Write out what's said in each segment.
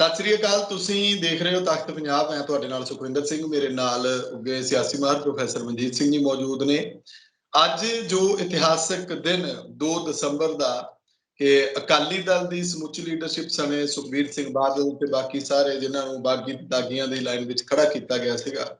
ਸਤਿ ਸ੍ਰੀ ਅਕਾਲ, ਤੁਸੀਂ ਦੇਖ ਰਹੇ ਹੋ ਤਖਤ ਪੰਜਾਬ। ਮੈਂ ਤੁਹਾਡੇ ਨਾਲ ਸੁਖਵਿੰਦਰ ਸਿੰਘ, ਮੇਰੇ ਨਾਲ ਉੱਗੇ ਸਿਆਸੀ ਮਾਹਰ ਪ੍ਰੋਫੈਸਰ ਮਨਜੀਤ ਸਿੰਘ ਜੀ ਮੌਜੂਦ ਨੇ। ਅੱਜ ਜੋ ਇਤਿਹਾਸਕ ਦਿਨ 2 ਦਸੰਬਰ ਦਾ, ਕਿ ਅਕਾਲੀ ਦਲ ਦੀ ਸਮੁੱਚੀ ਲੀਡਰਸ਼ਿਪ ਸਮੇਂ ਸੁਖਬੀਰ ਸਿੰਘ ਬਾਦਲ ਤੇ ਬਾਕੀ ਸਾਰੇ ਜਿਨ੍ਹਾਂ ਨੂੰ ਬਾਗੀ ਦਾਗੀਆਂ ਦੀ ਲਾਈਨ ਵਿੱਚ ਖੜਾ ਕੀਤਾ ਗਿਆ ਸੀਗਾ,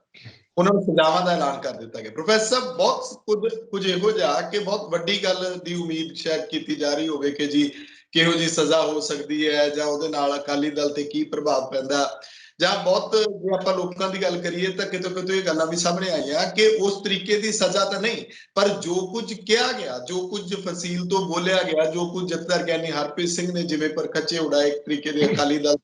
ਉਹਨਾਂ ਨੂੰ ਸਜ਼ਾਵਾਂ ਦਾ ਐਲਾਨ ਕਰ ਦਿੱਤਾ ਗਿਆ। ਪ੍ਰੋਫੈਸਰ ਸਾਹਿਬ, ਬਹੁਤ ਕੁਝ ਕੁਝ ਇਹੋ ਜਿਹਾ ਕਿ ਬਹੁਤ ਵੱਡੀ ਗੱਲ ਦੀ ਉਮੀਦ ਸ਼ਾਇਦ ਕੀਤੀ ਜਾ ਰਹੀ ਹੋਵੇ ਕਿ ਜੀ ਕਿਹੋ ਜੀ ਸਜ਼ਾ ਹੋ ਸਕਦੀ ਹੈ ਜਾਂ ਉਹਦੇ ਨਾਲ ਅਕਾਲੀ ਦਲ ਤੇ ਕੀ ਪ੍ਰਭਾਵ ਪੈਂਦਾ ਜਾਂ ਬਹੁਤ ਜੇ ਆਪਾਂ ਲੋਕਾਂ ਦੀ ਗੱਲ ਕਰੀਏ ਤਾਂ ਕਿਤੇ ਕਿਤੇ ਇਹ ਗੱਲਾਂ ਵੀ ਸਾਹਮਣੇ ਆਈਆਂ ਕਿ ਉਸ ਤਰੀਕੇ ਦੀ ਸਜ਼ਾ ਤਾਂ ਨਹੀਂ, ਪਰ ਜੋ ਕੁਝ ਕਿਹਾ ਗਿਆ, ਜੋ ਕੁਝ ਫਸੀਲ ਤੋਂ ਬੋਲਿਆ ਗਿਆ, ਜੋ ਕੁਝ ਜਥੇਦਾਰ ਗਿਆਨੀ ਹਰਪ੍ਰੀਤ ਸਿੰਘ ਨੇ ਜਿਵੇਂ ਪਰ ਖੱਚੇ ਉਡਾਏ ਇੱਕ ਤਰੀਕੇ ਦੇ ਅਕਾਲੀ ਦਲ,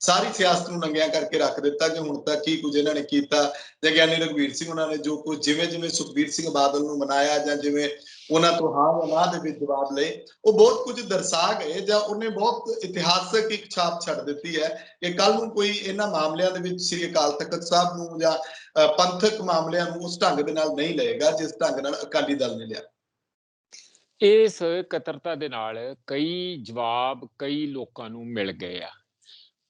ਸਾਰੀ ਸਿਆਸਤ ਨੂੰ ਨੰਗਿਆ ਕਰਕੇ ਰੱਖ ਦਿੱਤਾ ਕਿ ਹੁਣ ਤੱਕ ਕੀ ਕੁਝ ਇਹਨਾਂ ਨੇ ਕੀਤਾ। ਜਾਂ ਗਿਆਨੀ ਰਘਵੀਰ ਸਿੰਘ ਉਹਨਾਂ ਨੇ ਜੋ ਕੁਝ ਜਿਵੇਂ ਜਿਵੇਂ ਸੁਖਬੀਰ ਸਿੰਘ ਬਾਦਲ ਨੂੰ ਮਨਾਇਆ ਜਾਂ ਜਿਵੇਂ ਉਹਨਾਂ ਤੋਂ ਹਾਂ ਨਾ ਦੇ ਵਿੱਚ ਜਵਾਬ ਲਏ। ਉਹ ਬਹੁਤ ਕੁਝ ਦਰਸਾ ਗਏ ਜਾਂ ਉਹਨੇ ਬਹੁਤ ਇਤਿਹਾਸਕ ਇੱਕ ਛਾਪ ਛੱਡ ਦਿੱਤੀ ਹੈ ਕਿ ਕੱਲ ਨੂੰ ਕੋਈ ਇਹਨਾਂ ਮਾਮਲਿਆਂ ਦੇ ਵਿੱਚ ਸ੍ਰੀ ਅਕਾਲ ਤਖਤ ਸਾਹਿਬ ਨੂੰ ਜਾਂ ਪੰਥਕ ਮਾਮਲਿਆਂ ਨੂੰ ਉਸ ਢੰਗ ਦੇ ਨਾਲ ਨਹੀਂ ਲਏਗਾ, ਜਿਸ ਢੰਗ ਨਾਲ ਅਕਾਲੀ ਦਲ ਨੇ ਲਿਆ। ਇਸ ਕਤਰਤਾ ਦੇ ਨਾਲ ਕਈ ਜਵਾਬ ਕਈ ਲੋਕਾਂ ਨੂੰ ਮਿਲ ਗਏ ਆ।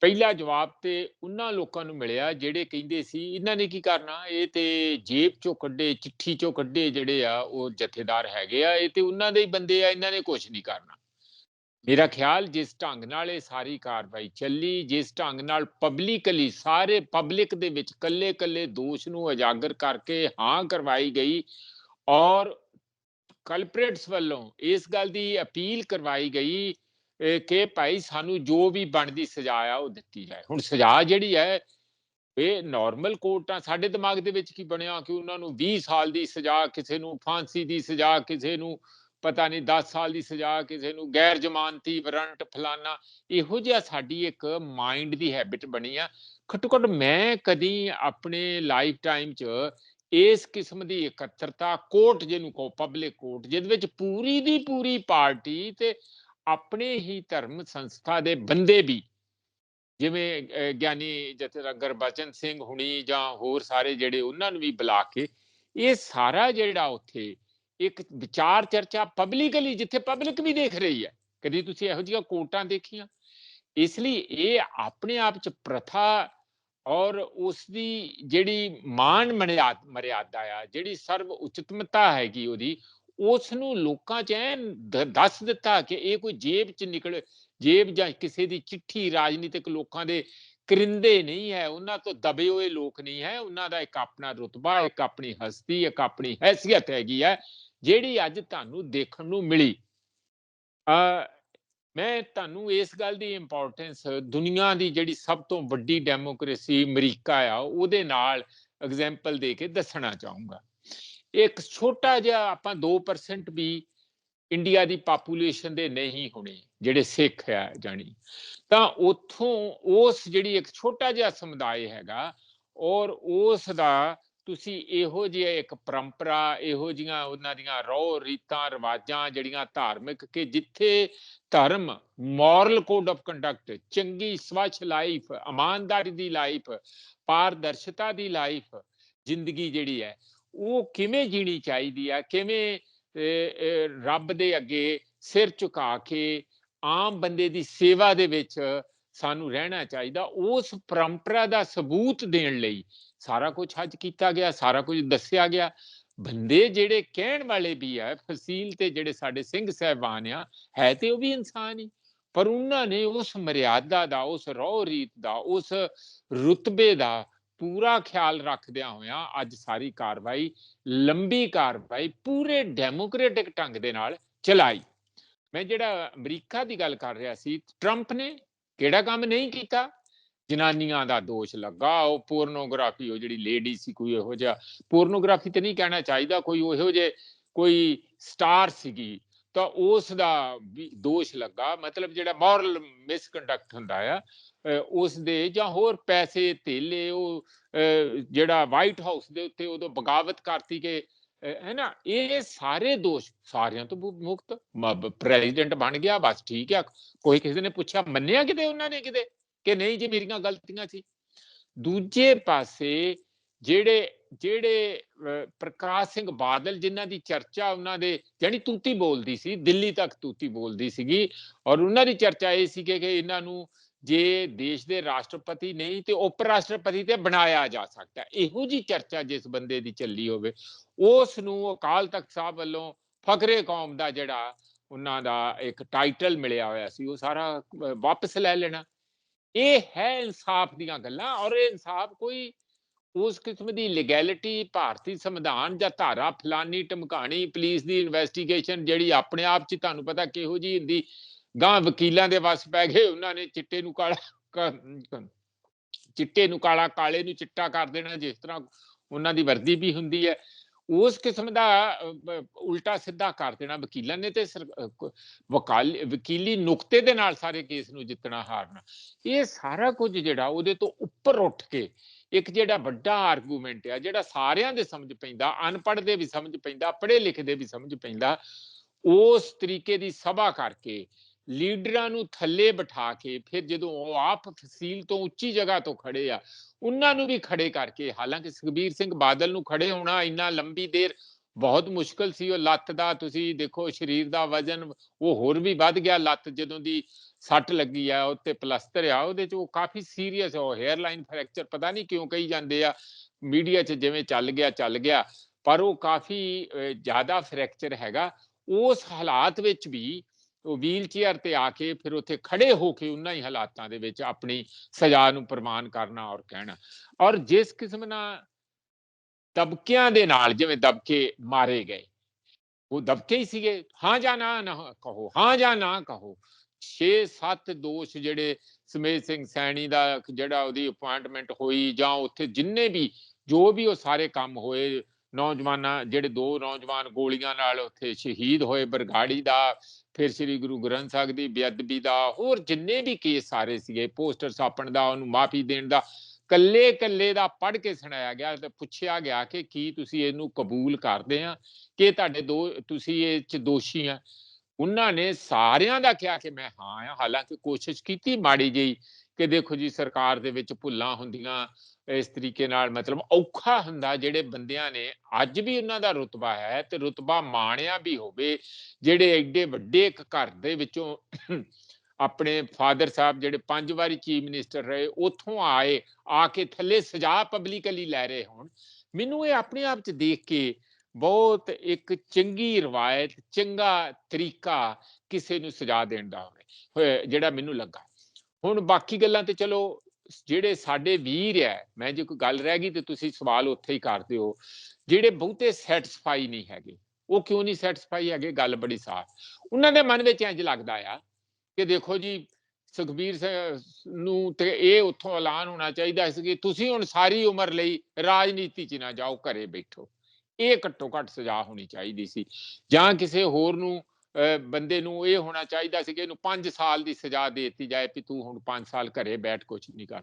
ਪਹਿਲਾ ਜਵਾਬ ਤੇ ਉਹਨਾਂ ਲੋਕਾਂ ਨੂੰ ਮਿਲਿਆ ਜਿਹੜੇ ਕਹਿੰਦੇ ਸੀ, ਇਹਨਾਂ ਨੇ ਕੀ ਕਰਨਾ? ਇਹ ਤੇ ਜੇਬ ਚੋਂ ਕੱਢੇ, ਚਿੱਠੀ ਚੋਂ ਕੱਢੇ ਜਿਹੜੇ ਆ, ਉਹ ਜਥੇਦਾਰ ਹੈਗੇ ਆ, ਇਹ ਤੇ ਉਹਨਾਂ ਦੇ ਹੀ ਬੰਦੇ ਆ, ਇਹਨਾਂ ਨੇ ਕੁਝ ਨਹੀਂ ਕਰਨਾ। ਮੇਰਾ ਖਿਆਲ ਜਿਸ ਢੰਗ ਨਾਲ ਇਹ ਸਾਰੀ ਕਾਰਵਾਈ ਚੱਲੀ, ਜਿਸ ਢੰਗ ਨਾਲ ਪਬਲਿਕਲੀ ਸਾਰੇ ਪਬਲਿਕ ਦੇ ਵਿੱਚ ਕੱਲੇ-ਕੱਲੇ ਦੋਸ਼ ਨੂੰ ਉਜਾਗਰ ਕਰਕੇ ਹਾਂ ਕਰਵਾਈ ਗਈ ਔਰ ਕਲਪਰੇਟਸ ਵੱਲੋਂ ਇਸ ਗੱਲ ਦੀ ਅਪੀਲ ਕਰਵਾਈ ਗਈ ਕਿ ਭਾਈ ਸਾਨੂੰ ਜੋ ਵੀ ਬਣਦੀ ਸਜ਼ਾ ਆ ਉਹ ਦਿੱਤੀ ਜਾਏ। ਹੁਣ ਸਜ਼ਾ ਜਿਹੜੀ ਹੈ, ਇਹ ਨਾਰਮਲ ਕੋਰਟਾਂ ਸਾਡੇ ਦਿਮਾਗ ਦੇ ਵਿੱਚ ਕੀ ਬਣਿਆ ਕਿ ਉਹਨਾਂ ਨੂੰ 20 ਸਾਲ ਦੀ ਸਜ਼ਾ, ਕਿਸੇ ਨੂੰ ਫਾਂਸੀ ਦੀ ਸਜ਼ਾ, ਕਿਸੇ ਨੂੰ ਪਤਾ ਨਹੀਂ 10 ਸਾਲ ਦੀ ਸਜ਼ਾ, ਕਿਸੇ ਨੂੰ ਗੈਰ ਜ਼ਮਾਨਤੀ ਵਾਰੰਟ ਫਲਾਨਾ, ਇਹੋ ਜਿਹਾ ਸਾਡੀ ਇੱਕ ਮਾਈਂਡ ਦੀ ਹੈਬਿਟ ਬਣੀ ਆ। ਘੱਟੋ ਘੱਟ ਮੈਂ ਕਦੀ ਆਪਣੇ ਲਾਈਫ ਟਾਈਮ 'ਚ ਇਸ ਕਿਸਮ ਦੀ ਇਕੱਤਰਤਾ ਕੋਰਟ ਜਿਹਨੂੰ ਕਹੋ ਪਬਲਿਕ ਕੋਰਟ ਜਿਹਦੇ ਵਿੱਚ ਪੂਰੀ ਦੀ ਪੂਰੀ ਪਾਰਟੀ ਤੇ ਆਪਣੇ ਹੀ ਧਰਮ ਸੰਸਥਾ ਦੇ ਬੰਦੇ ਵੀ, ਜਿਵੇਂ ਗਿਆਨੀ ਜਥੇਦਾਰ ਗੁਰਬਚਨ ਸਿੰਘ ਹੁਣੀ ਜਾਂ ਹੋਰ ਸਾਰੇ ਜਿਹੜੇ ਉਹਨਾਂ ਨੂੰ ਵੀ ਬੁਲਾ ਕੇ, ਇਹ ਸਾਰਾ ਜਿਹੜਾ ਉੱਥੇ ਇੱਕ ਵਿਚਾਰ ਚਰਚਾ ਪਬਲਿਕਲੀ ਜਿੱਥੇ ਪਬਲਿਕ ਵੀ ਦੇਖ ਰਹੀ ਹੈ, ਕਦੀ ਤੁਸੀਂ ਇਹੋ ਜਿਹੀਆਂ ਕੋਟਾਂ ਦੇਖੀਆਂ? ਇਸ ਲਈ ਇਹ ਆਪਣੇ ਆਪ ਚ ਪ੍ਰਥਾ ਔਰ ਉਸ ਦੀ ਜਿਹੜੀ ਮਾਨ ਮਰਿਆਦਾ ਆ, ਜਿਹੜੀ ਸਰਵ ਉਚਿਤਮਤਾ ਹੈਗੀ ਉਹਦੀ ਉਸ ਨੂੰ ਲੋਕਾਂ 'ਚ ਐ ਦੱਸ ਦਿੱਤਾ ਕਿ ਇਹ ਕੋਈ ਜੇਬ 'ਚ ਨਿਕਲ, ਜੇਬ ਜਾਂ ਕਿਸੇ ਦੀ ਚਿੱਠੀ ਰਾਜਨੀਤਿਕ ਲੋਕਾਂ ਦੇ ਕਰਿੰਦੇ ਨਹੀਂ ਹੈ, ਉਹਨਾਂ ਤੋਂ ਦਬੇ ਹੋਏ ਲੋਕ ਨਹੀਂ ਹੈ, ਉਹਨਾਂ ਦਾ ਇੱਕ ਆਪਣਾ ਰੁਤਬਾ, ਇੱਕ ਆਪਣੀ ਹਸਤੀ, ਇੱਕ ਆਪਣੀ ਹیثیت ਹੈਗੀ ਹੈ, ਜਿਹੜੀ ਅੱਜ ਤੁਹਾਨੂੰ ਦੇਖਣ ਨੂੰ ਮਿਲੀ। ਆ ਮੈਂ ਤੁਹਾਨੂੰ ਇਸ ਗੱਲ ਦੀ ਇੰਪੋਰਟੈਂਸ ਦੁਨੀਆ ਦੀ ਜਿਹੜੀ ਸਭ ਤੋਂ ਵੱਡੀ ਡੈਮੋਕ੍ਰੇਸੀ ਅਮਰੀਕਾ ਆ, ਉਹਦੇ ਨਾਲ ਐਗਜ਼ਾਮਪਲ ਦੇ ਕੇ ਦੱਸਣਾ ਚਾਹੂੰਗਾ। ਇੱਕ ਛੋਟਾ ਜਿਹਾ ਆਪਾਂ 2% ਵੀ ਇੰਡੀਆ ਦੀ ਪਾਪੂਲੇਸ਼ਨ ਦੇ ਨਹੀਂ ਹੋਣੇ, ਜਿਹੜੇ ਸਿੱਖ ਆ ਜਾਣੀ। ਤਾਂ ਉਥੋਂ ਉਸ ਜਿਹੜੀ ਇੱਕ ਛੋਟਾ ਜਿਹਾ ਸਮੁਦਾਇ ਹੈਗਾ, ਔਰ ਉਸ ਦਾ ਤੁਸੀਂ ਇਹੋ ਜਿਹਾ ਇੱਕ ਪਰੰਪਰਾ, ਇਹੋ ਜੀਆਂ ਉਹਨਾਂ ਦੀਆਂ ਰੋ ਰੀਤਾਂ, ਰਿਵਾਜਾਂ ਜਿਹੜੀਆਂ ਧਾਰਮਿਕ ਕਿ ਜਿੱਥੇ ਧਰਮ ਮੋਰਲ ਕੋਡ ਆਫ ਕੰਡਕਟ ਚੰਗੀ, ਸਵੱਛ ਲਾਈਫ ਇਮਾਨਦਾਰੀ ਦੀ ਲਾਈਫ ਪਾਰਦਰਸ਼ਤਾ ਦੀ ਲਾਈਫ ਜ਼ਿੰਦਗੀ ਜਿਹੜੀ ਹੈ ਉਹ ਕਿਵੇਂ ਜੀਣੀ ਚਾਹੀਦੀ ਆ? ਕਿਵੇਂ ਰੱਬ ਦੇ ਅੱਗੇ ਸਿਰ ਝੁਕਾ ਕੇ ਆਮ ਬੰਦੇ ਦੀ ਸੇਵਾ ਦੇ ਵਿੱਚ ਸਾਨੂੰ ਰਹਿਣਾ ਚਾਹੀਦਾ? ਉਸ ਪਰੰਪਰਾ ਦਾ ਸਬੂਤ ਦੇਣ ਲਈ ਸਾਰਾ ਕੁਝ ਅੱਜ ਕੀਤਾ ਗਿਆ, ਸਾਰਾ ਕੁਝ ਦੱਸਿਆ ਗਿਆ। ਬੰਦੇ ਜਿਹੜੇ ਕਹਿਣ ਵਾਲੇ ਵੀ ਆ ਫਸੀਲ ਤੇ ਜਿਹੜੇ ਸਾਡੇ ਸਿੰਘ ਸਹਿਬਾਨ ਆ, ਹੈ ਤੇ ਉਹ ਵੀ ਇਨਸਾਨ ਹੀ। ਪਰ ਉਹਨਾਂ ਨੇ ਉਸ ਮਰਿਆਦਾ ਦਾ, ਉਸ ਰੋ ਰੀਤ ਦਾ, ਉਸ ਰੁਤਬੇ ਦਾ ਪੂਰਾ ਖਿਆਲ ਰੱਖਦਿਆਂ ਹੋਇਆਂ ਅੱਜ ਸਾਰੀ ਕਾਰਵਾਈ, ਲੰਬੀ ਕਾਰਵਾਈ ਪੂਰੇ ਡੈਮੋਕ੍ਰੈਟਿਕ ਢੰਗ ਦੇ ਨਾਲ ਚਲਾਈ। ਮੈਂ ਜਿਹੜਾ ਅਮਰੀਕਾ ਦੀ ਗੱਲ ਕਰ ਰਿਹਾ ਸੀ, ਟਰੰਪ ਨੇ ਕਿਹੜਾ ਕੰਮ ਨਹੀਂ ਕੀਤਾ? ਜਨਾਨੀਆਂ ਦਾ ਦੋਸ਼ ਲੱਗਾ, ਉਹ ਪੋਰਨੋਗ੍ਰਾਫੀ, ਉਹ ਜਿਹੜੀ ਲੇਡੀ ਸੀ ਕੋਈ ਇਹੋ ਜਿਹਾ, ਪੋਰਨੋਗ੍ਰਾਫੀ ਤੇ ਨਹੀਂ ਕਹਿਣਾ ਚਾਹੀਦਾ ਕੋਈ ਇਹੋ ਜੇ ਕੋਈ ਸਟਾਰ ਸੀਗੀ, ਤਾਂ ਉਸ ਦਾ ਵੀ ਦੋਸ਼ ਲੱਗਾ। ਮਤਲਬ ਜਿਹੜਾ ਮੋਰਲ ਮਿਸਕੰਡਕਟ ਹੁੰਦਾ ਆ ਉਸ ਦੇ ਜਾਂ ਹੋਰ ਪੈਸੇ ਧੇਲੇ ਉਹ ਜਿਹੜਾ ਵਾਈਟ ਹਾਊਸ ਦੇ ਉੱਤੇ ਉਦੋਂ ਬਗਾਵਤ ਕਰਤੀ ਕਿ ਹੈ ਨਾ, ਇਹ ਸਾਰੇ ਦੋਸ਼ ਸਾਰਿਆਂ ਤੋਂ ਮੁਕਤ ਪ੍ਰੈਜ਼ੀਡੈਂਟ ਬਣ ਗਿਆ, ਬਸ ਠੀਕ ਆ। ਕੋਈ ਕਿਸੇ ਨੇ ਪੁੱਛਿਆ, ਮੰਨਿਆ ਕਿਤੇ, ਉਹਨਾਂ ਨੇ ਕਿਤੇ ਕਿ ਨਹੀਂ ਜੀ, ਮੇਰੀਆਂ ਗਲਤੀਆਂ ਸੀ? ਦੂਜੇ ਪਾਸੇ ਜਿਹੜੇ ਜਿਹੜੇ ਪ੍ਰਕਾਸ਼ ਸਿੰਘ ਬਾਦਲ ਜਿਨ੍ਹਾਂ ਦੀ ਚਰਚਾ ਉਹਨਾਂ ਦੇ ਜਾਨੀ ਤੂਤੀ ਬੋਲਦੀ ਸੀ, ਦਿੱਲੀ ਤੱਕ ਤੂਤੀ ਬੋਲਦੀ ਸੀਗੀ, ਔਰ ਉਹਨਾਂ ਦੀ ਚਰਚਾ ਇਹ ਸੀ ਕਿ ਇਹਨਾਂ ਨੂੰ ਜੇ ਦੇਸ਼ ਦੇ ਰਾਸ਼ਟਰਪਤੀ ਨਹੀਂ ਤੇ ਉਪ ਰਾਸ਼ਟਰਪਤੀ ਤੇ ਬਣਾਇਆ ਜਾ ਸਕਦਾ ਇਹੋ ਜੀ ਚਰਚਾ ਜਿਸ ਬੰਦੇ ਦੀ ਚੱਲੀ ਹੋਵੇ ਉਸ ਨੂੰ ਅਕਾਲ ਤਖਤ ਸਾਹਿਬ ਵੱਲੋਂ ਫਕਰੇ ਕੌਮ ਦਾ ਜਿਹੜਾ ਉਹਨਾਂ ਦਾ ਇੱਕ ਟਾਈਟਲ ਮਿਲਿਆ ਹੋਇਆ ਸੀ ਉਹ ਸਾਰਾ ਅਹ, ਵਾਪਸ ਲੈ ਲੈਣਾ। ਇਹ ਹੈ ਇਨਸਾਫ ਦੀਆਂ ਗੱਲਾਂ ਔਰ ਇਹ ਇਨਸਾਫ ਕੋਈ ਉਸ ਕਿਸਮ ਦੀ ਲੀਗੈਲਿਟੀ ਭਾਰਤੀ ਸੰਵਿਧਾਨ ਜਾਂ ਧਾਰਾ ਫਲਾਨੀ ਟਮਕਾਣੀ ਪੁਲਿਸ ਦੀ ਇਨਵੈਸਟੀਗੇਸ਼ਨ ਜਿਹੜੀ ਆਪਣੇ ਆਪ ਚ ਤੁਹਾਨੂੰ ਪਤਾ ਕਿਹੋ ਜੀ ਹੁੰਦੀ ਗਾਂ ਵਕੀਲਾਂ ਦੇ ਵੱਸ ਪੈ ਗਏ, ਉਹਨਾਂ ਨੇ ਚਿੱਟੇ ਨੂੰ ਕਾਲਾ ਚਿੱਟੇ ਨੂੰ ਕਾਲਾ, ਕਾਲੇ ਨੂੰ ਚਿੱਟਾ ਕਰ ਦੇਣਾ, ਜਿਸ ਤਰ੍ਹਾਂ ਉਹਨਾਂ ਦੀ ਵਰਦੀ ਵੀ ਹੁੰਦੀ ਹੈ। ਉਸ ਕਿਸਮ ਦਾ ਉਲਟਾ ਸਿੱਧਾ ਕਰ ਦੇਣਾ ਵਕੀਲਾਂ ਨੇ ਤੇ ਵਕੀਲੀ ਨੁਕਤੇ ਦੇ ਨਾਲ ਸਾਰੇ ਕੇਸ ਨੂੰ ਜਿੱਤਣਾ, ਹਾਰਨਾ। ਇਹ ਸਾਰਾ ਕੁਝ ਜਿਹੜਾ ਉਹਦੇ ਤੋਂ ਉੱਪਰ ਉੱਠ ਕੇ ਇੱਕ ਜਿਹੜਾ ਵੱਡਾ ਆਰਗੂਮੈਂਟ ਆ, ਜਿਹੜਾ ਸਾਰਿਆਂ ਦੇ ਸਮਝ ਪੈਂਦਾ, ਅਨਪੜ੍ਹ ਦੇ ਵੀ ਸਮਝ ਪੈਂਦਾ, ਪੜ੍ਹੇ ਲਿਖੇ ਦੇ ਵੀ ਸਮਝ ਪੈਂਦਾ, ਉਸ ਤਰੀਕੇ ਦੀ ਸਭਾ ਕਰਕੇ ਲੀਡਰਾਂ ਨੂੰ ਥੱਲੇ ਬਿਠਾ ਕੇ ਫਿਰ ਜਦੋਂ ਉਹ ਆਪ ਫਸੀਲ ਤੋਂ ਉੱਚੀ ਜਗ੍ਹਾ ਤੋਂ ਖੜੇ ਆ, ਉਹਨਾਂ ਨੂੰ ਵੀ ਖੜੇ ਕਰਕੇ, ਹਾਲਾਂਕਿ ਸੁਖਬੀਰ ਸਿੰਘ ਬਾਦਲ ਨੂੰ ਖੜੇ ਹੋਣਾ ਇੰਨਾ ਲੰਬੀ ਦੇਰ ਬਹੁਤ ਮੁਸ਼ਕਲ ਸੀ, ਉਹ ਲੱਤ ਦਾ ਤੁਸੀਂ ਦੇਖੋ ਸਰੀਰ ਦਾ ਵਜ਼ਨ ਉਹ ਹੋਰ ਵੀ ਵੱਧ ਗਿਆ, ਲੱਤ ਜਦੋਂ ਦੀ ਸੱਟ ਲੱਗੀ ਆ, ਉੱਤੇ ਪਲਸਤਰ ਆ, ਉਹਦੇ ਚ ਉਹ ਕਾਫੀ ਸੀਰੀਅਸ ਉਹ ਲਾਈਨ ਫ੍ਰੈਕਚਰ ਪਤਾ ਨਹੀਂ ਕਿਉਂ ਕਹੀ ਜਾਂਦੇ ਆ, ਮੀਡੀਆ 'ਚ ਜਿਵੇਂ ਚੱਲ ਗਿਆ ਚੱਲ ਗਿਆ, ਪਰ ਉਹ ਕਾਫੀ ਜ਼ਿਆਦਾ ਫ੍ਰੈਕਚਰ ਹੈਗਾ, ਉਸ ਹਾਲਾਤ ਵਿੱਚ ਵੀ ਉਹ ਵੀਲ ਚੇਅਰ ਤੇ ਆ ਕੇ ਫਿਰ ਉੱਥੇ ਖੜੇ ਹੋ ਕੇ ਉਹਨਾਂ ਹੀ ਹਾਲਾਤਾਂ ਦੇ ਵਿੱਚ ਆਪਣੀ ਸਜ਼ਾ ਨੂੰ ਪ੍ਰਮਾਣ ਕਰਨਾ ਔਰ ਕਹਿਣਾ। ਔਰ ਜਿਸ ਕਿਸਮ ਨਾਲ ਦਬਕਿਆਂ ਦੇ ਨਾਲ ਜਿਵੇਂ ਦਬਕੇ ਮਾਰੇ ਗਏ, ਉਹ ਦਬਕੇ ਹੀ ਸੀਗੇ, ਹਾਂ ਜਾਂ ਨਾ ਨਾ ਕਹੋ, ਹਾਂ ਜਾਂ ਨਾ ਕਹੋ 6-7 ਦੋਸ਼ ਜਿਹੜੇ ਸਮੇਤ ਸਿੰਘ ਸੈਣੀ ਦਾ ਜਿਹੜਾ ਉਹਦੀ ਅਪਾਇੰਟਮੈਂਟ ਹੋਈ ਜਾਂ ਉੱਥੇ ਜਿੰਨੇ ਵੀ, ਜੋ ਵੀ ਉਹ ਸਾਰੇ ਕੰਮ ਹੋਏ, ਨੌਜਵਾਨਾਂ, ਜਿਹੜੇ ਦੋ ਨੌਜਵਾਨ ਗੋਲੀਆਂ ਨਾਲ ਉੱਥੇ ਸ਼ਹੀਦ ਹੋਏ, ਬਰਗਾੜੀ ਦਾ ਫਿਰ ਸ੍ਰੀ ਗੁਰੂ ਗ੍ਰੰਥ ਸਾਹਿਬ ਦੀ ਬੇਅਦਬੀ ਦਾ, ਹੋਰ ਜਿੰਨੇ ਵੀ ਕੇਸ ਸਾਰੇ ਸੀਗੇ ਪੋਸਟਰ ਛਾਪਣ ਦਾ, ਉਹਨੂੰ ਮਾਫੀ ਦੇਣ ਦਾ ਕੱਲੇ ਕੱਲੇ ਦਾ ਪੜ੍ਹ ਕੇ ਸੁਣਾਇਆ ਗਿਆ ਤੇ ਪੁੱਛਿਆ ਗਿਆ ਕਿ ਕੀ ਤੁਸੀਂ ਇਹਨੂੰ ਕਬੂਲ ਕਰਦੇ ਆ ਕਿ ਤੁਹਾਡੇ ਦੋ, ਤੁਸੀਂ ਇਹ ਚ ਦੋਸ਼ੀ ਆ? ਉਹਨਾਂ ਨੇ ਸਾਰਿਆਂ ਦਾ ਕਿਹਾ ਕਿ ਮੈਂ ਹਾਂ ਆ, ਹਾਲਾਂਕਿ ਕੋਸ਼ਿਸ਼ ਕੀਤੀ ਮਾੜੀ ਜਿਹੀ ਕਿ ਦੇਖੋ ਜੀ ਸਰਕਾਰ ਦੇ ਵਿੱਚ ਭੁੱਲਾਂ ਹੁੰਦੀਆਂ ਇਸ ਤਰੀਕੇ ਨਾਲ ਮਤਲਬ ਔਖਾ ਹੁੰਦਾ ਜਿਹੜੇ ਬੰਦਿਆਂ ਨੇ, ਅੱਜ ਵੀ ਉਹਨਾਂ ਦਾ ਰੁਤਬਾ ਹੈ ਤੇ ਰੁਤਬਾ ਮਾਣਿਆ ਵੀ ਹੋਵੇ, ਜਿਹੜੇ ਐਡੇ ਵੱਡੇ ਇੱਕ ਘਰ ਦੇ ਵਿੱਚੋਂ ਆਪਣੇ ਫਾਦਰ ਸਾਹਿਬ ਜਿਹੜੇ ਪੰਜ ਵਾਰੀ ਚੀਫ ਮਿਨਿਸਟਰ ਰਹੇ, ਉੱਥੋਂ ਆਏ, ਆ ਕੇ ਥੱਲੇ ਸਜ਼ਾ ਪਬਲਿਕਲੀ ਲੈ ਰਹੇ ਹੋਣ। ਮੈਨੂੰ ਇਹ ਆਪਣੇ ਆਪ ਚ ਦੇਖ ਕੇ ਬਹੁਤ ਇੱਕ ਚੰਗੀ ਰਵਾਇਤ, ਚੰਗਾ ਤਰੀਕਾ ਕਿਸੇ ਨੂੰ ਸਜ਼ਾ ਦੇਣ ਦਾ ਹੋਵੇ ਜਿਹੜਾ ਮੈਨੂੰ ਲੱਗਾ। ਹੁਣ ਬਾਕੀ ਗੱਲਾਂ ਤੇ ਚਲੋ ਜਿਹੜੇ ਸਾਡੇ ਵੀਰ ਹੈ ਮੈਂ ਜੇ ਕੋਈ ਗੱਲ ਰਹਿ ਗਈ ਤੇ ਤੁਸੀਂ ਸਵਾਲ ਉੱਥੇ ਹੀ ਕਰਦੇ ਹੋ ਜਿਹੜੇ ਬਹੁਤੇ ਸੈਟੀਸਫਾਈ ਨਹੀਂ ਹੈਗੇ, ਉਹ ਕਿਉਂ ਨਹੀਂ ਸੈਟੀਸਫਾਈ ਹੈਗੇ? ਗੱਲ ਬੜੀ ਸਾਫ਼ ਉਹਨਾਂ ਦੇ ਮਨ ਵਿੱਚ ਇੰਜ ਲੱਗਦਾ ਆ ਕਿ ਦੇਖੋ ਜੀ, ਸੁਖਬੀਰ ਨੂੰ ਤੇ ਇਹ ਉੱਥੋਂ ਐਲਾਨ ਹੋਣਾ ਚਾਹੀਦਾ ਸੀ ਕਿ ਤੁਸੀਂ ਹੁਣ ਸਾਰੀ ਉਮਰ ਲਈ ਰਾਜਨੀਤੀ 'ਚ ਨਾ ਜਾਓ, ਘਰੇ ਬੈਠੋ। ਇਹ ਘੱਟੋ ਘੱਟ ਸਜ਼ਾ ਹੋਣੀ ਚਾਹੀਦੀ ਸੀ। ਜਾਂ ਕਿਸੇ ਹੋਰ ਨੂੰ ਬੰਦੇ ਨੂੰ ਇਹ ਹੋਣਾ ਚਾਹੀਦਾ ਸੀ ਕਿ ਇਹਨੂੰ 5 ਸਾਲ ਦੀ ਸਜ਼ਾ ਦੇ ਦਿੱਤੀ ਜਾਏ ਵੀ ਤੂੰ ਹੁਣ 5 ਸਾਲ ਘਰੇ ਬੈਠ ਕੁਝ ਨਹੀਂ ਕਰ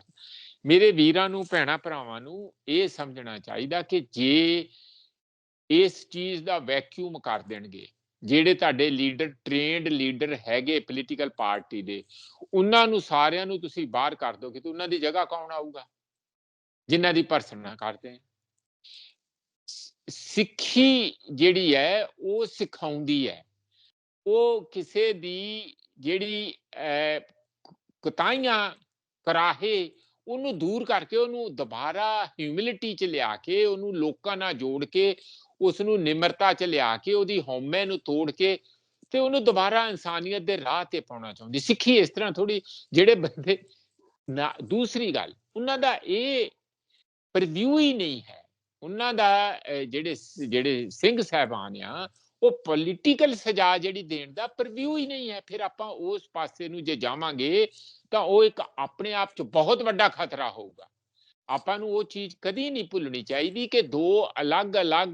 ਮੇਰੇ ਵੀਰਾਂ ਨੂੰ, ਭੈਣਾ ਭਰਾਵਾਂ ਨੂੰ ਇਹ ਸਮਝਣਾ ਚਾਹੀਦਾ ਕਿ ਜੇ ਇਸ ਚੀਜ਼ ਦਾ ਵੈਕਿਊਮ ਕਰ ਦੇਣਗੇ, ਜਿਹੜੇ ਤੁਹਾਡੇ ਲੀਡਰ ਟ੍ਰੇਨਡ ਲੀਡਰ ਹੈਗੇ ਪੋਲੀਟੀਕਲ ਪਾਰਟੀ ਦੇ, ਉਹਨਾਂ ਨੂੰ ਸਾਰਿਆਂ ਨੂੰ ਤੁਸੀਂ ਬਾਹਰ ਕਰ ਦੋਗੇ ਤੇ ਉਹਨਾਂ ਦੀ ਜਗ੍ਹਾ ਕੌਣ ਆਊਗਾ? ਜਿਨ੍ਹਾਂ ਦੀ ਭਰਸਨਾ ਕਰਦੇ ਆ। ਸਿੱਖੀ ਜਿਹੜੀ ਹੈ ਉਹ ਸਿਖਾਉਂਦੀ ਹੈ। ਉਹ ਕਿਸੇ ਦੀ ਜਿਹੜੀ ਅਹ, ਕਰਾਹੇ ਉਹਨੂੰ ਦੂਰ ਕਰਕੇ ਉਹਨੂੰ ਦੁਬਾਰਾ ਹਿਊਮਿਲਿਟੀ ਚ ਲਿਆ ਕੇ ਉਹਨੂੰ ਲੋਕਾਂ ਨਾਲ ਜੋੜ ਕੇ ਉਸ ਨੂੰ ਨਿਮਰਤਾ ਚ ਲਿਆ ਕੇ ਉਹਦੀ ਹਉਮੈ ਨੂੰ ਤੋੜ ਕੇ ਤੇ ਉਹਨੂੰ ਦੁਬਾਰਾ ਇਨਸਾਨੀਅਤ ਦੇ ਰਾਹ ਤੇ ਪਾਉਣਾ ਚਾਹੁੰਦੀ। ਸਿੱਖੀ ਇਸ ਤਰ੍ਹਾਂ ਥੋੜੀ ਜਿਹੜੇ ਬੰਦੇ ਨਾ ਦੂਸਰੀ ਗੱਲ ਉਹਨਾਂ ਦਾ ਇਹ ਪ੍ਰੀਵਿਊ ਹੀ ਨਹੀਂ ਹੈ। ਉਹਨਾਂ ਦਾ ਜਿਹੜੇ ਜਿਹੜੇ ਸਿੰਘ ਸਾਹਿਬਾਨ ਆ ਉਹ ਪੋਲੀਟੀਕਲ ਸਜ਼ਾ ਜਿਹੜੀ ਦੇਣ ਦਾ ਪਰਵਿਊ ਹੀ ਨਹੀਂ ਹੈ। ਫਿਰ ਆਪਾਂ ਉਸ ਪਾਸੇ ਨੂੰ ਜੇ ਜਾਵਾਂਗੇ ਤਾਂ ਉਹ ਇੱਕ ਆਪਣੇ ਆਪ 'ਚ ਬਹੁਤ ਵੱਡਾ ਖਤਰਾ ਹੋਊਗਾ। ਆਪਾਂ ਨੂੰ ਉਹ ਚੀਜ਼ ਕਦੀ ਨਹੀਂ ਭੁੱਲਣੀ ਚਾਹੀਦੀ ਕਿ ਦੋ ਅਲੱਗ-ਅਲੱਗ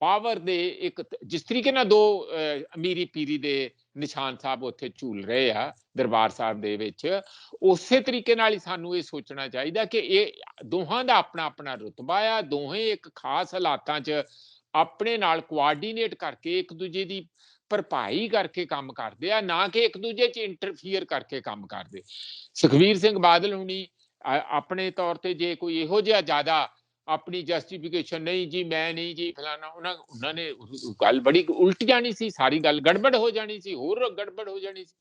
ਪਾਵਰ ਦੇ ਇੱਕ ਜਿਸ ਤਰੀਕੇ ਨਾਲ ਦੋ ਅਹ, ਅਮੀਰੀ ਪੀਰੀ ਦੇ ਨਿਸ਼ਾਨ ਸਾਹਿਬ ਉੱਥੇ ਝੂਲ ਰਹੇ ਆ ਦਰਬਾਰ ਸਾਹਿਬ ਦੇ ਵਿੱਚ ਉਸੇ ਤਰੀਕੇ ਨਾਲ ਹੀ ਸਾਨੂੰ ਇਹ ਸੋਚਣਾ ਚਾਹੀਦਾ ਕਿ ਇਹ ਦੋਹਾਂ ਦਾ ਆਪਣਾ ਆਪਣਾ ਰੁਤਬਾ ਆ ਦੋਹੇ ਇੱਕ ਖਾਸ ਹਾਲਾਤਾਂ 'ਚ ਆਪਣੇ ਨਾਲ ਕੋਆਰਡੀਨੇਟ ਕਰਕੇ ਇੱਕ ਦੂਜੇ ਦੀ ਭਰਪਾਈ ਕਰਕੇ ਕੰਮ ਕਰਦੇ ਆ, ਨਾ ਕਿ ਇੱਕ ਦੂਜੇ 'ਚ ਇੰਟਰਫੀਅਰ ਕਰਕੇ ਕੰਮ ਕਰਦੇ। ਸੁਖਵੀਰ ਸਿੰਘ ਬਾਦਲ ਹੁਣੀ ਆਪਣੇ ਤੌਰ ਤੇ ਜੇ ਕੋਈ ਇਹੋ ਜਿਹਾ ਜ਼ਿਆਦਾ ਆਪਣੀ ਜਸਟੀਫਿਕੇਸ਼ਨ ਨਹੀਂ, ਜੀ ਮੈਂ ਨਹੀਂ, ਜੀ ਫਲਾਣਾ ਉਹਨਾਂ ਉਹਨਾਂ ਨੇ ਗੱਲ ਬੜੀ ਉਲਟ ਜਾਣੀ ਸੀ, ਸਾਰੀ ਗੱਲ ਗੜਬੜ ਹੋ ਜਾਣੀ ਸੀ, ਹੋਰ ਗੜਬੜ ਹੋ ਜਾਣੀ ਸੀ।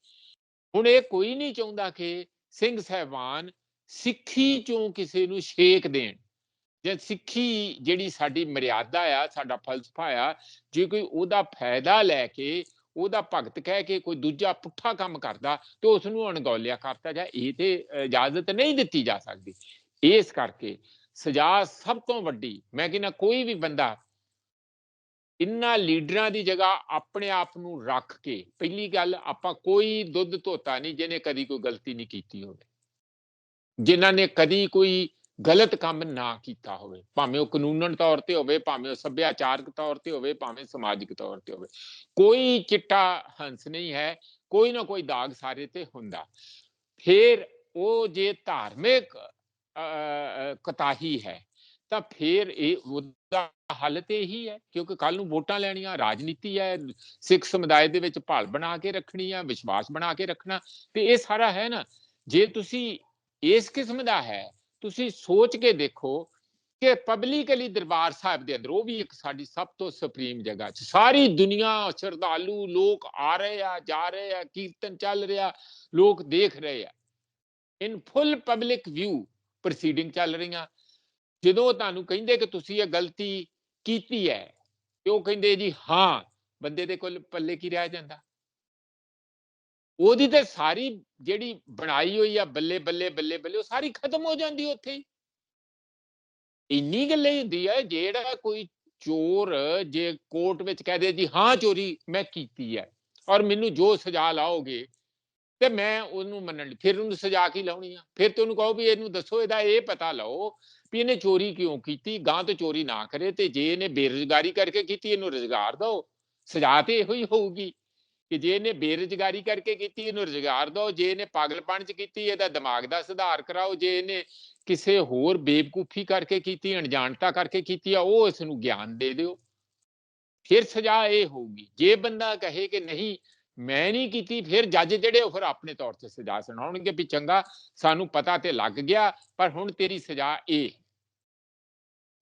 ਹੁਣ ਇਹ ਕੋਈ ਨਹੀਂ ਚਾਹੁੰਦਾ ਕਿ ਸਿੰਘ ਸਹਿਬਾਨ ਸਿੱਖੀ ਚੋਂ ਕਿਸੇ ਨੂੰ ਛੇਕ ਦੇਣ। ਜੇ ਸਿੱਖੀ ਜਿਹੜੀ ਸਾਡੀ ਮਰਿਆਦਾ ਆ, ਸਾਡਾ ਫਲਸਫਾ ਆ, ਜੇ ਕੋਈ ਉਹਦਾ ਫਾਇਦਾ ਲੈ ਕੇ, ਉਹਦਾ ਭਗਤ ਕਹਿ ਕੇ ਕੋਈ ਦੂਜਾ ਪੁੱਠਾ ਕੰਮ ਕਰਦਾ, ਤੇ ਉਸ ਨੂੰ ਅਣਗੌਲਿਆ ਕਰਤਾ ਜਾਂ ਇਹ ਤੇ ਇਜਾਜ਼ਤ ਨਹੀਂ ਦਿੱਤੀ ਜਾ ਸਕਦੀ। ਇਸ ਕਰਕੇ ਸਜ਼ਾ ਸਭ ਤੋਂ ਵੱਡੀ, ਮੈਂ ਕਹਿੰਦਾ ਕੋਈ ਵੀ ਬੰਦਾ ਇਨ੍ਹਾਂ ਲੀਡਰਾਂ ਦੀ ਜਗ੍ਹਾ ਆਪਣੇ ਆਪ ਨੂੰ ਰੱਖ ਕੇ, ਪਹਿਲੀ ਗੱਲ ਆਪਾਂ ਕੋਈ ਦੁੱਧ ਧੋਤਾ ਨਹੀਂ, ਜਿਹਨੇ ਕਦੀ ਕੋਈ ਗਲਤੀ ਨਹੀਂ ਕੀਤੀ ਹੋਵੇ। ਜਿਨ੍ਹਾਂ ਨੇ ਕਦੀ ਕੋਈ ਗਲਤ ਕੰਮ ਨਾ ਕੀਤਾ ਹੋਵੇ। ਭਾਵੇਂ ਉਹ ਕਾਨੂੰਨਨ ਤੌਰ ਤੇ ਹੋਵੇ, ਭਾਵੇਂ ਉਹ ਸੱਭਿਆਚਾਰਕ ਤੌਰ ਤੇ ਹੋਵੇ, ਭਾਵੇਂ ਸਮਾਜਿਕ ਤੌਰ ਤੇ ਹੋਵੇ। ਕੋਈ ਚਿੱਟਾ ਹੰਸ ਨਹੀਂ ਹੈ, ਕੋਈ ਨਾ ਕੋਈ ਦਾਗ ਸਾਰੇ ਤੇ ਹੁੰਦਾ। ਫਿਰ ਉਹ ਜੇ ਧਾਰਮਿਕ ਕਤਾਹੀ ਹੈ, ਤਾਂ ਫਿਰ ਇਹ ਉਹਦਾ ਹੱਲ ਤੇ ਇਹੀ ਹੈ, ਕਿਉਂਕਿ ਕੱਲ ਨੂੰ ਵੋਟਾਂ ਲੈਣੀਆਂ, ਰਾਜਨੀਤੀ ਹੈ, ਸਿੱਖ ਸਮੁਦਾਇ ਦੇ ਵਿੱਚ ਭਾਲ ਬਣਾ ਕੇ ਰੱਖਣੀ ਆ ਵਿਸ਼ਵਾਸ ਬਣਾ ਕੇ ਰੱਖਣਾ, ਤੇ ਇਹ ਸਾਰਾ ਹੈ ਨਾ। ਜੇ ਤੁਸੀਂ ਇਸ ਕਿਸਮ ਦਾ ਹੈ ਤੁਸੀਂ ਸੋਚ ਕੇ ਦੇਖੋ ਕਿ ਪਬਲਿਕਲੀ ਦਰਬਾਰ ਸਾਹਿਬ ਦੇ ਅੰਦਰ, ਉਹ ਵੀ ਇੱਕ ਸਾਡੀ ਸਭ ਤੋਂ ਸੁਪਰੀਮ ਜਗ੍ਹਾ 'ਚ। ਸਾਰੀ ਦੁਨੀਆ ਸ਼ਰਧਾਲੂ ਲੋਕ ਆ ਰਹੇ ਆ, ਜਾ ਰਹੇ ਆ, ਕੀਰਤਨ ਚੱਲ ਰਿਹਾ, ਲੋਕ ਦੇਖ ਰਹੇ ਆ। In full public view proceeding ਚੱਲ ਰਹੀਆਂ। ਜਦੋਂ ਤੁਹਾਨੂੰ ਕਹਿੰਦੇ ਕਿ ਤੁਸੀਂ ਇਹ ਗਲਤੀ ਕੀਤੀ ਹੈ, ਤੇ ਉਹ ਕਹਿੰਦੇ ਜੀ, ਹਾਂ, ਬੰਦੇ ਦੇ ਕੋਲ ਪੱਲੇ ਕੀ ਰਹਿ ਜਾਂਦਾ? ਉਹਦੀ ਤੇ ਸਾਰੀ ਜਿਹੜੀ ਬਣਾਈ ਹੋਈ ਆ, ਬੱਲੇ ਬੱਲੇ ਬੱਲੇ ਬੱਲੇ, ਉਹ ਸਾਰੀ ਖਤਮ ਹੋ ਜਾਂਦੀ ਉੱਥੇ ਹੀ। ਇੰਨੀ ਗੱਲ ਹੁੰਦੀ ਹੈ ਜਿਹੜਾ ਕੋਈ ਚੋਰ ਜੇ ਕੋਰਟ ਵਿੱਚ ਕਹਿ ਦੇ ਜੀ, ਹਾਂ ਚੋਰੀ ਮੈਂ ਕੀਤੀ ਹੈ ਔਰ ਮੈਨੂੰ ਜੋ ਸਜ਼ਾ ਲਾਓਗੇ ਤੇ ਮੈਂ ਉਹਨੂੰ ਮੰਨਣ, ਫਿਰ ਉਹਨੂੰ ਸਜ਼ਾ ਕੀ ਲਾਉਣੀ ਆ? ਫਿਰ ਤੇ ਉਹਨੂੰ ਕਹੋ ਵੀ ਇਹਨੂੰ ਦੱਸੋ, ਇਹਦਾ ਇਹ ਪਤਾ ਲਓ ਵੀ ਇਹਨੇ ਚੋਰੀ ਕਿਉਂ ਕੀਤੀ ਗਾਂ ਤੋਂ ਚੋਰੀ ਨਾ ਕਰੇ ਤੇ ਜੇ ਇਹਨੇ ਬੇਰੁਜ਼ਗਾਰੀ ਕਰਕੇ ਕੀਤੀ, ਇਹਨੂੰ ਰੁਜ਼ਗਾਰ ਦਿਓ। ਸਜ਼ਾ ਤੇ ਇਹੋ ਹੀ ਹੋਊਗੀ। ਕਿ ਜੇ ਇਹਨੇ ਬੇਰੁਜ਼ਗਾਰੀ ਕਰਕੇ ਕੀਤੀ, ਇਹਨੂੰ ਰੁਜ਼ਗਾਰ ਦਿਓ, ਜੇ ਇਹਨੇ ਪਾਗਲਪਣ ਚ ਕੀਤੀ, ਇਹਦਾ ਦਿਮਾਗ ਦਾ ਸੁਧਾਰ ਕਰਾਓ, ਜੇ ਇਹਨੇ ਕਿਸੇ ਹੋਰ ਬੇਵਕੂਫੀ ਕਰਕੇ ਕੀਤੀ, ਅਣਜਾਣਤਾ ਕਰਕੇ ਕੀਤੀ ਆ, ਉਹ ਇਸ ਨੂੰ ਗਿਆਨ ਦੇ ਦਿਓ। ਫਿਰ ਸਜ਼ਾ ਇਹ ਹੋਊਗੀ। ਜੇ ਬੰਦਾ ਕਹੇ ਕਿ ਨਹੀਂ, ਮੈਂ ਨਹੀਂ ਕੀਤੀ, ਫਿਰ ਜੱਜ ਜਿਹੜੇ ਉਹ ਫਿਰ ਆਪਣੇ ਤੌਰ ਤੇ ਸਜ਼ਾ ਸੁਣਾਉਣਗੇ ਵੀ ਚੰਗਾ, ਸਾਨੂੰ ਪਤਾ ਤੇ ਲੱਗ ਗਿਆ, ਪਰ ਹੁਣ ਤੇਰੀ ਸਜ਼ਾ ਇਹ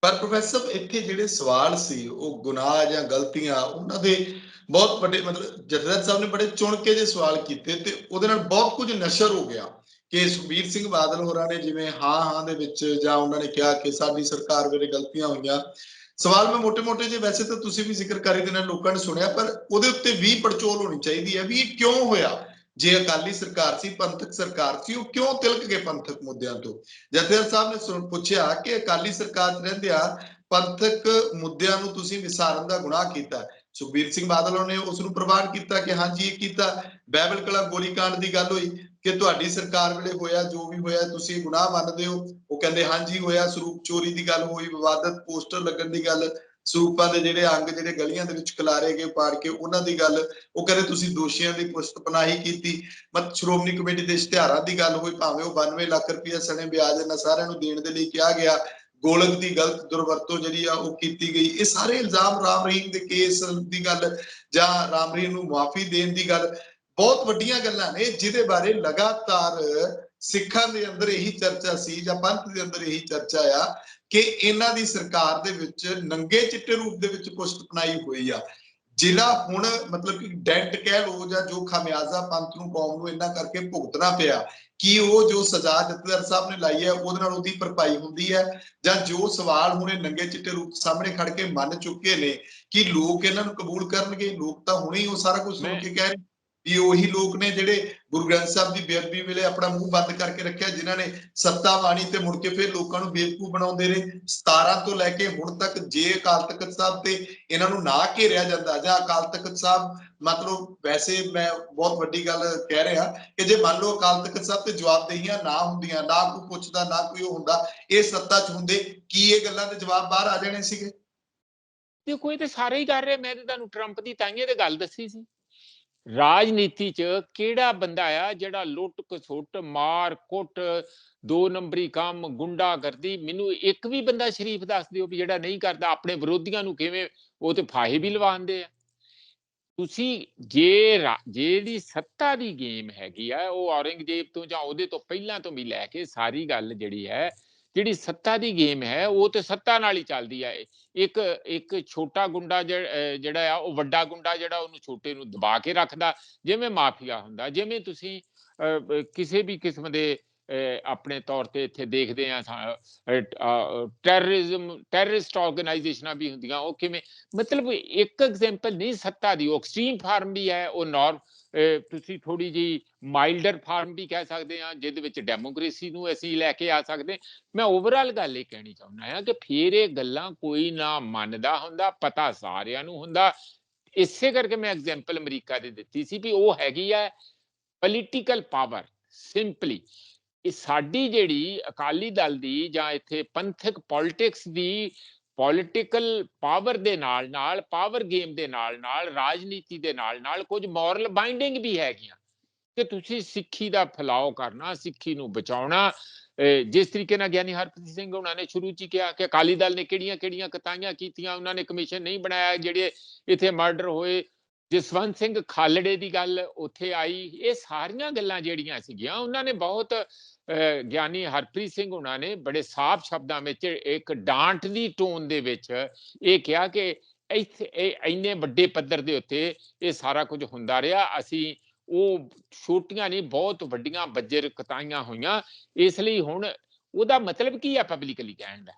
ਪਰ ਪ੍ਰੋਫੈਸਰ, ਇੱਥੇ ਜਿਹੜੇ ਸਵਾਲ ਸੀ, ਉਹ ਗੁਨਾਹ ਜਾਂ ਗਲਤੀਆਂ, ਉਹਨਾਂ ਦੇ ਬਹੁਤ ਵੱਡੇ, ਮਤਲਬ ਜਥੇਦਾਰ ਸਾਹਿਬ ਨੇ ਬੜੇ ਚੁਣ ਕੇ ਜੇ ਸਵਾਲ ਕੀਤੇ ਤੇ ਉਹਦੇ ਨਾਲ ਬਹੁਤ ਕੁਝ ਨਸ਼ਰ ਹੋ ਗਿਆ ਕਿ ਸੁਖਬੀਰ ਸਿੰਘ ਬਾਦਲ ਹੋਰਾਂ ਨੇ ਜਿਵੇਂ ਹਾਂ ਹਾਂ ਦੇ ਵਿੱਚ ਜਾਂ ਉਹਨਾਂ ਨੇ ਕਿਹਾ ਕਿ ਸਾਡੀ ਸਰਕਾਰ ਵੇਲੇ ਗਲਤੀਆਂ ਹੋਈਆਂ। ਸਵਾਲ ਮੈਂ ਮੋٹے-ਮੋٹے ਜੇ ਵੈਸੇ ਤਾਂ ਤੁਸੀਂ ਵੀ ਜ਼ਿਕਰ ਕਰੀ ਦੇ ਲੋਕਾਂ ਨੇ ਸੁਣਿਆ, ਪਰ ਉਹਦੇ ਉੱਤੇ ਵੀ ਪੜਚੋਲ ਹੋਣੀ ਚਾਹੀਦੀ ਹੈ ਵੀ ਇਹ ਕਿਉਂ ਹੋਇਆ? ਜੇ ਅਕਾਲੀ ਸਰਕਾਰ ਸੀ, ਪੰਥਕ ਸਰਕਾਰ ਸੀ, ਉਹ ਕਿਉਂ ਤਿਲਕ ਗਏ ਪੰਥਕ ਮੁੱਦਿਆਂ ਤੋਂ? ਜਥੇਦਾਰ ਸਾਹਿਬ ਨੇ ਪੁੱਛਿਆ ਕਿ ਅਕਾਲੀ ਸਰਕਾਰ ਰਹਿੰਦਿਆਂ ਪੰਥਕ ਮੁੱਦਿਆਂ ਨੂੰ ਤੁਸੀਂ ਵਿਸਾਰਨ ਦਾ ਗੁਨਾਹ ਕੀਤਾ। ਸੁਖਬੀਰ ਸਿੰਘ ਬਾਦਲ ਨੇ ਉਸ ਨੂੰ ਪ੍ਰਵਾਨ ਕੀਤਾ ਕਿ ਹਾਂਜੀ, ਇਹ ਕੀਤਾ। ਬਾਈਬਲ ਕਲਾ ਗੋਲੀकांड ਦੀ ਗੱਲ ਹੋਈ ਕਿ ਤੁਹਾਡੀ ਸਰਕਾਰ ਵੇਲੇ ਹੋਇਆ, ਜੋ ਵੀ ਹੋਇਆ, ਤੁਸੀਂ ਗੁਨਾਹ ਮੰਨਦੇ ਹੋ। ਉਹ ਕਹਿੰਦੇ, ਹਾਂਜੀ, ਹੋਇਆ। ਸਰੂਪ ਚੋਰੀ ਦੀ ਗੱਲ ਹੋਈ, ਵਿਵਾਦਤ, ਪੋਸਟਰ ਲੱਗਣ ਦੀ ਗੱਲ, ਸਰੂਪਾਂ ਦੇ ਜਿਹੜੇ ਅੰਗ, ਜਿਹੜੇ ਗਲੀਆਂ ਦੇ ਵਿੱਚ ਖਿਲਾਰੇ ਗਏ ਪਾੜ ਕੇ ਉਹਨਾਂ ਦੀ ਗੱਲ। ਉਹ ਕਹਿੰਦੇ, ਤੁਸੀਂ ਦੋਸ਼ੀਆਂ ਦੀ ਪੁਸ਼ਤਪਨਾਹੀ ਕੀਤੀ। ਮਤ ਸ਼੍ਰੋਮਣੀ ਕਮੇਟੀ ਦੇ ਇਸ਼ਤਿਹਾਰਾਂ ਦੀ ਗੱਲ ਹੋਈ, ਭਾਵੇਂ ਉਹ 92 ਲੱਖ ਰੁਪਏ ਸਣੇ ਵਿਆਜ ਇਹਨਾਂ ਸਾਰਿਆਂ ਨੂੰ ਦੇਣ ਦੇ ਲਈ ਕਿਹਾ ਗਿਆ। ਗੋਲਕ ਦੀ ਗਲਤ ਦੁਰਵਰਤੋਂ ਜਿਹੜੀ ਆ ਉਹ ਕੀਤੀ ਗਈ। ਇਹ ਸਾਰੇ ਇਲਜ਼ਾਮ ਰਾਮ ਰਹੀਮ ਦੇ ਕੇਸ ਦੀ ਗੱਲ ਜਾਂ ਰਾਮ ਰਹੀਮ ਨੂੰ ਮਾਫੀ ਦੇਣ ਦੀ ਗੱਲ, ਬਹੁਤ ਵੱਡੀਆਂ ਗੱਲਾਂ ਨੇ ਜਿਹਦੇ ਬਾਰੇ ਲਗਾਤਾਰ ਸਿੱਖਾਂ ਦੇ ਅੰਦਰ ਇਹੀ ਚਰਚਾ ਸੀ ਜਾਂ ਪੰਥ ਦੇ ਅੰਦਰ ਇਹੀ ਚਰਚਾ ਆ ਕਿ ਇਹਨਾਂ ਦੀ ਸਰਕਾਰ ਦੇ ਵਿੱਚ ਨੰਗੇ ਚਿੱਟੇ ਰੂਪ ਦੇ ਵਿੱਚ ਪੁਸ਼ਤ ਪਨਾਈ ਹੋਈ ਆ। ਜਿਹੜਾ ਹੁਣ ਮਤਲਬ ਕਿ ਡੈਂਟ ਕਹਿ ਲੋ ਜਾਂ ਜੋ ਖਮਿਆਜ਼ਾ ਪੰਥ ਨੂੰ, ਕੌਮ ਨੂੰ ਇਹਨਾਂ ਕਰਕੇ ਭੁਗਤਣਾ ਪਿਆ। ਕੀ ਉਹ ਜੋ ਸਜ਼ਾ ਜਥੇਦਾਰ ਸਾਹਿਬ ਨੇ ਲਾਈ ਹੈ ਉਹਦੇ ਨਾਲ ਉਹਦੀ ਭਰਪਾਈ ਹੁੰਦੀ ਹੈ ਜਾਂ ਜੋ ਸਵਾਲ ਹੁਣੇ ਨੰਗੇ ਚਿੱਟੇ ਰੂਪ ਸਾਹਮਣੇ ਖੜ ਕੇ ਮੰਨ ਚੁੱਕੇ ਨੇ ਕਿ ਲੋਕ ਇਹਨਾਂ ਨੂੰ ਕਬੂਲ ਕਰਨਗੇ ਲੋਕ ਤਾਂ ਹੁਣੇ ਹੀ ਉਹ ਸਾਰਾ ਕੁਝ ਸੁਣ ਕੇ ਕਹਿ ਰਹੇ ਵੀ ਉਹੀ ਲੋਕ ਨੇ ਜਿਹੜੇ ਗੁਰੂ ਗ੍ਰੰਥ ਸਾਹਿਬ ਦੀ ਬੇਅਦਬੀ ਵੇਲੇ ਆਪਣਾ ਮੂੰਹ ਬੰਦ ਕਰਕੇ ਰੱਖਿਆ, ਜਿਨ੍ਹਾਂ ਨੇ ਸੱਤਾ ਬਾਣੀ ਤੇ ਮੁੜ ਕੇ ਫਿਰ ਲੋਕਾਂ ਨੂੰ ਬੇਵਕੂਫ ਬਣਾਉਂਦੇ ਰਹੇ। 17 ਤੋਂ ਲੈ ਕੇ ਹੁਣ ਤੱਕ ਜੇ ਅਕਾਲ ਤਖਤ ਸਾਹਿਬ ਤੇ ਇਹਨਾਂ ਨੂੰ ਨਾ ਘੇਰਿਆ ਜਾਂਦਾ, ਜਾਂ ਅਕਾਲ ਤਖਤ ਸਾਹਿਬ, ਮਤਲਬ ਵੈਸੇ ਮੈਂ ਬਹੁਤ ਵੱਡੀ ਗੱਲ ਕਹਿ ਰਿਹਾ ਕਿ ਜੇ ਮੰਨ ਲਓ ਅਕਾਲ ਤਖਤ ਸਾਹਿਬ ਤੇ ਜਵਾਬਦੇਹੀਆਂ ਨਾ ਹੁੰਦੀਆਂ, ਨਾ ਕੋਈ ਪੁੱਛਦਾ, ਨਾ ਕੋਈ ਉਹ ਹੁੰਦਾ, ਇਹ ਸੱਤਾ 'ਚ ਹੁੰਦੇ ਕੀ ਇਹ ਗੱਲਾਂ ਦੇ ਜਵਾਬ ਬਾਹਰ ਆ ਜਾਣੇ ਸੀਗੇ? ਦੇਖੋ, ਇਹ ਤੇ ਸਾਰੇ ਹੀ ਕਰ ਰਹੇ। ਮੈਂ ਤੇ ਤੁਹਾਨੂੰ ਟਰੰਪ ਦੀ ਤਾਈਏ ਤੇ ਗੱਲ ਦੱਸੀ ਸੀ। ਰਾਜਨੀਤੀ 'ਚ ਕਿਹੜਾ ਬੰਦਾ ਆ ਜਿਹੜਾ ਲੁੱਟ ਖਸੁੱਟ ਮਾਰ ਕੁੱਟ, ਦੋ ਨੰਬਰੀ ਕੰਮ ਗੁੰਡਾ ਕਰਦੀ ਮੈਨੂੰ ਇੱਕ ਵੀ ਬੰਦਾ ਸ਼ਰੀਫ ਦੱਸ ਦਿਓ ਵੀ ਜਿਹੜਾ ਨਹੀਂ ਕਰਦਾ, ਆਪਣੇ ਵਿਰੋਧੀਆਂ ਨੂੰ ਕਿਵੇਂ ਉਹ ਤੇ ਫਾਹੇ ਵੀ ਲਵਾਉਂਦੇ ਆ। ਤੁਸੀਂ ਜੇ ਜਿਹੜੀ ਸੱਤਾ ਦੀ ਗੇਮ ਹੈਗੀ ਆ, ਉਹ ਔਰੰਗਜ਼ੇਬ ਤੋਂ ਜਾਂ ਉਹਦੇ ਤੋਂ ਪਹਿਲਾਂ ਤੋਂ ਵੀ ਲੈ ਕੇ ਸਾਰੀ ਗੱਲ ਜਿਹੜੀ ਹੈ ਜਿਹੜੀ ਸੱਤਾ ਦੀ ਗੇਮ ਹੈ, ਉਹ ਤੇ ਸੱਤਾ ਨਾਲ ਹੀ ਚੱਲਦੀ ਆ ਇੱਕ ਇੱਕ ਛੋਟਾ ਗੁੰਡਾ ਜਿਹੜਾ ਆ, ਉਹ ਵੱਡਾ ਗੁੰਡਾ ਜਿਹੜਾ ਉਹਨੂੰ ਛੋਟੇ ਨੂੰ ਦਬਾ ਕੇ ਰੱਖਦਾ, ਜਿਵੇਂ ਮਾਫੀਆ ਹੁੰਦਾ, ਜਿਵੇਂ ਤੁਸੀਂ ਕਿਸੇ ਵੀ ਕਿਸਮ ਦੇ ਆਪਣੇ ਤੌਰ ਤੇ ਇੱਥੇ ਦੇਖਦੇ ਆ ਟੈਰਰਿਜ਼ਮ, ਟੈਰਰਿਸਟ ਆਰਗੇਨਾਈਜੇਸ਼ਨਾਂ ਵੀ ਹੁੰਦੀਆਂ, ਉਹ ਕਿਵੇਂ, ਮਤਲਬ ਇੱਕ ਐਗਜ਼ਾਮਪਲ ਨਹੀਂ, ਸੱਤਾ ਦੀ, ਉਹ ਐਕਸਟ੍ਰੀਮ ਫਾਰਮ ਵੀ ਹੈ, ਉਹ ਨੌਰ ਤੁਸੀਂ ਥੋੜੀ ਜੀ ਮਾਈਲਡਰ ਫਾਰਮ ਵੀ ਕਹਿ ਸਕਦੇ ਆ ਜਿਹਦੇ ਵਿੱਚ ਡੈਮੋਕ੍ਰੇਸੀ ਨੂੰ ਅਸੀਂ ਲੈ ਕੇ ਆ ਸਕਦੇ ਮੈਂ ਓਵਰਆਲ ਗੱਲ ਇਹ ਕਹਿਣੀ ਚਾਹੁੰਦਾ ਹਾਂ ਕਿ ਫਿਰ ਇਹ ਗੱਲਾਂ ਕੋਈ ਨਾ ਮੰਨਦਾ ਹੁੰਦਾ, ਪਤਾ ਸਾਰਿਆਂ ਨੂੰ ਹੁੰਦਾ। ਇਸੇ ਕਰਕੇ ਮੈਂ ਐਗਜ਼ਾਮਪਲ ਅਮਰੀਕਾ ਦੀ ਦਿੱਤੀ ਸੀ ਵੀ ਉਹ ਹੈਗੀ ਹੈ ਪੋਲੀਟੀਕਲ ਪਾਵਰ ਸਿੰਪਲੀ ਇਹ ਸਾਡੀ ਜਿਹੜੀ ਅਕਾਲੀ ਦਲ ਦੀ ਜਾਂ ਇੱਥੇ ਪੰਥਕ ਪੋਲਿਟਿਕਸ ਦੀ ਪੋਲਿਟੀਕਲ ਪਾਵਰ ਦੇ ਨਾਲ ਨਾਲ ਪਾਵਰ ਗੇਮ ਦੇ ਨਾਲ ਨਾਲ, ਰਾਜਨੀਤੀ ਦੇ ਨਾਲ ਨਾਲ ਕੁਝ ਮੋਰਲ ਬਾਈਂਡਿੰਗ ਵੀ ਹੈਗੀਆਂ ਕਿ ਤੁਸੀਂ ਸਿੱਖੀ ਦਾ ਫੈਲਾਓ ਕਰਨਾ, ਸਿੱਖੀ ਨੂੰ ਬਚਾਉਣਾ। ਜਿਸ ਤਰੀਕੇ ਨਾਲ ਗਿਆਨੀ ਹਰਪ੍ਰੀਤ ਸਿੰਘ ਉਹਨਾਂ ਨੇ ਸ਼ੁਰੂ ਚ ਹੀ ਕਿਹਾ ਕਿ ਅਕਾਲੀ ਦਲ ਨੇ ਕਿਹੜੀਆਂ ਕਿਹੜੀਆਂ ਕਤਾਈਆਂ ਕੀਤੀਆਂ, ਉਹਨਾਂ ਨੇ ਕਮਿਸ਼ਨ ਨਹੀਂ ਬਣਾਇਆ, ਜਿਹੜੇ ਇੱਥੇ ਮਰਡਰ ਹੋਏ, ਜਸਵੰਤ ਸਿੰਘ ਖਾਲੜੇ ਦੀ ਗੱਲ ਉੱਥੇ ਆਈ, ਇਹ ਸਾਰੀਆਂ ਗੱਲਾਂ ਜਿਹੜੀਆਂ ਸੀਗੀਆਂ, ਉਹਨਾਂ ਨੇ ਬਹੁਤ ਗਿਆਨੀ ਹਰਪ੍ਰੀਤ ਸਿੰਘ ਉਹਨਾਂ ਨੇ ਬੜੇ ਸਾਫ਼ ਸ਼ਬਦਾਂ ਵਿੱਚ ਇੱਕ ਡਾਂਟ ਦੀ ਟੋਨ ਦੇ ਵਿੱਚ ਇਹ ਕਿਹਾ ਕਿ ਇੱਥੇ ਇਹ ਇੰਨੇ ਵੱਡੇ ਪੱਧਰ ਦੇ ਉੱਤੇ ਇਹ ਸਾਰਾ ਕੁਝ ਹੁੰਦਾ ਰਿਹਾ। ਅਸੀਂ ਉਹ ਛੋਟੀਆਂ ਨਹੀਂ ਬਹੁਤ ਵੱਡੀਆਂ ਬੱਜਰ ਕਤਾਈਆਂ ਹੋਈਆਂ। ਇਸ ਲਈ ਹੁਣ ਉਹਦਾ ਮਤਲਬ ਕੀ ਹੈ ਪਬਲਿਕਲੀ ਕਹਿਣ ਦਾ?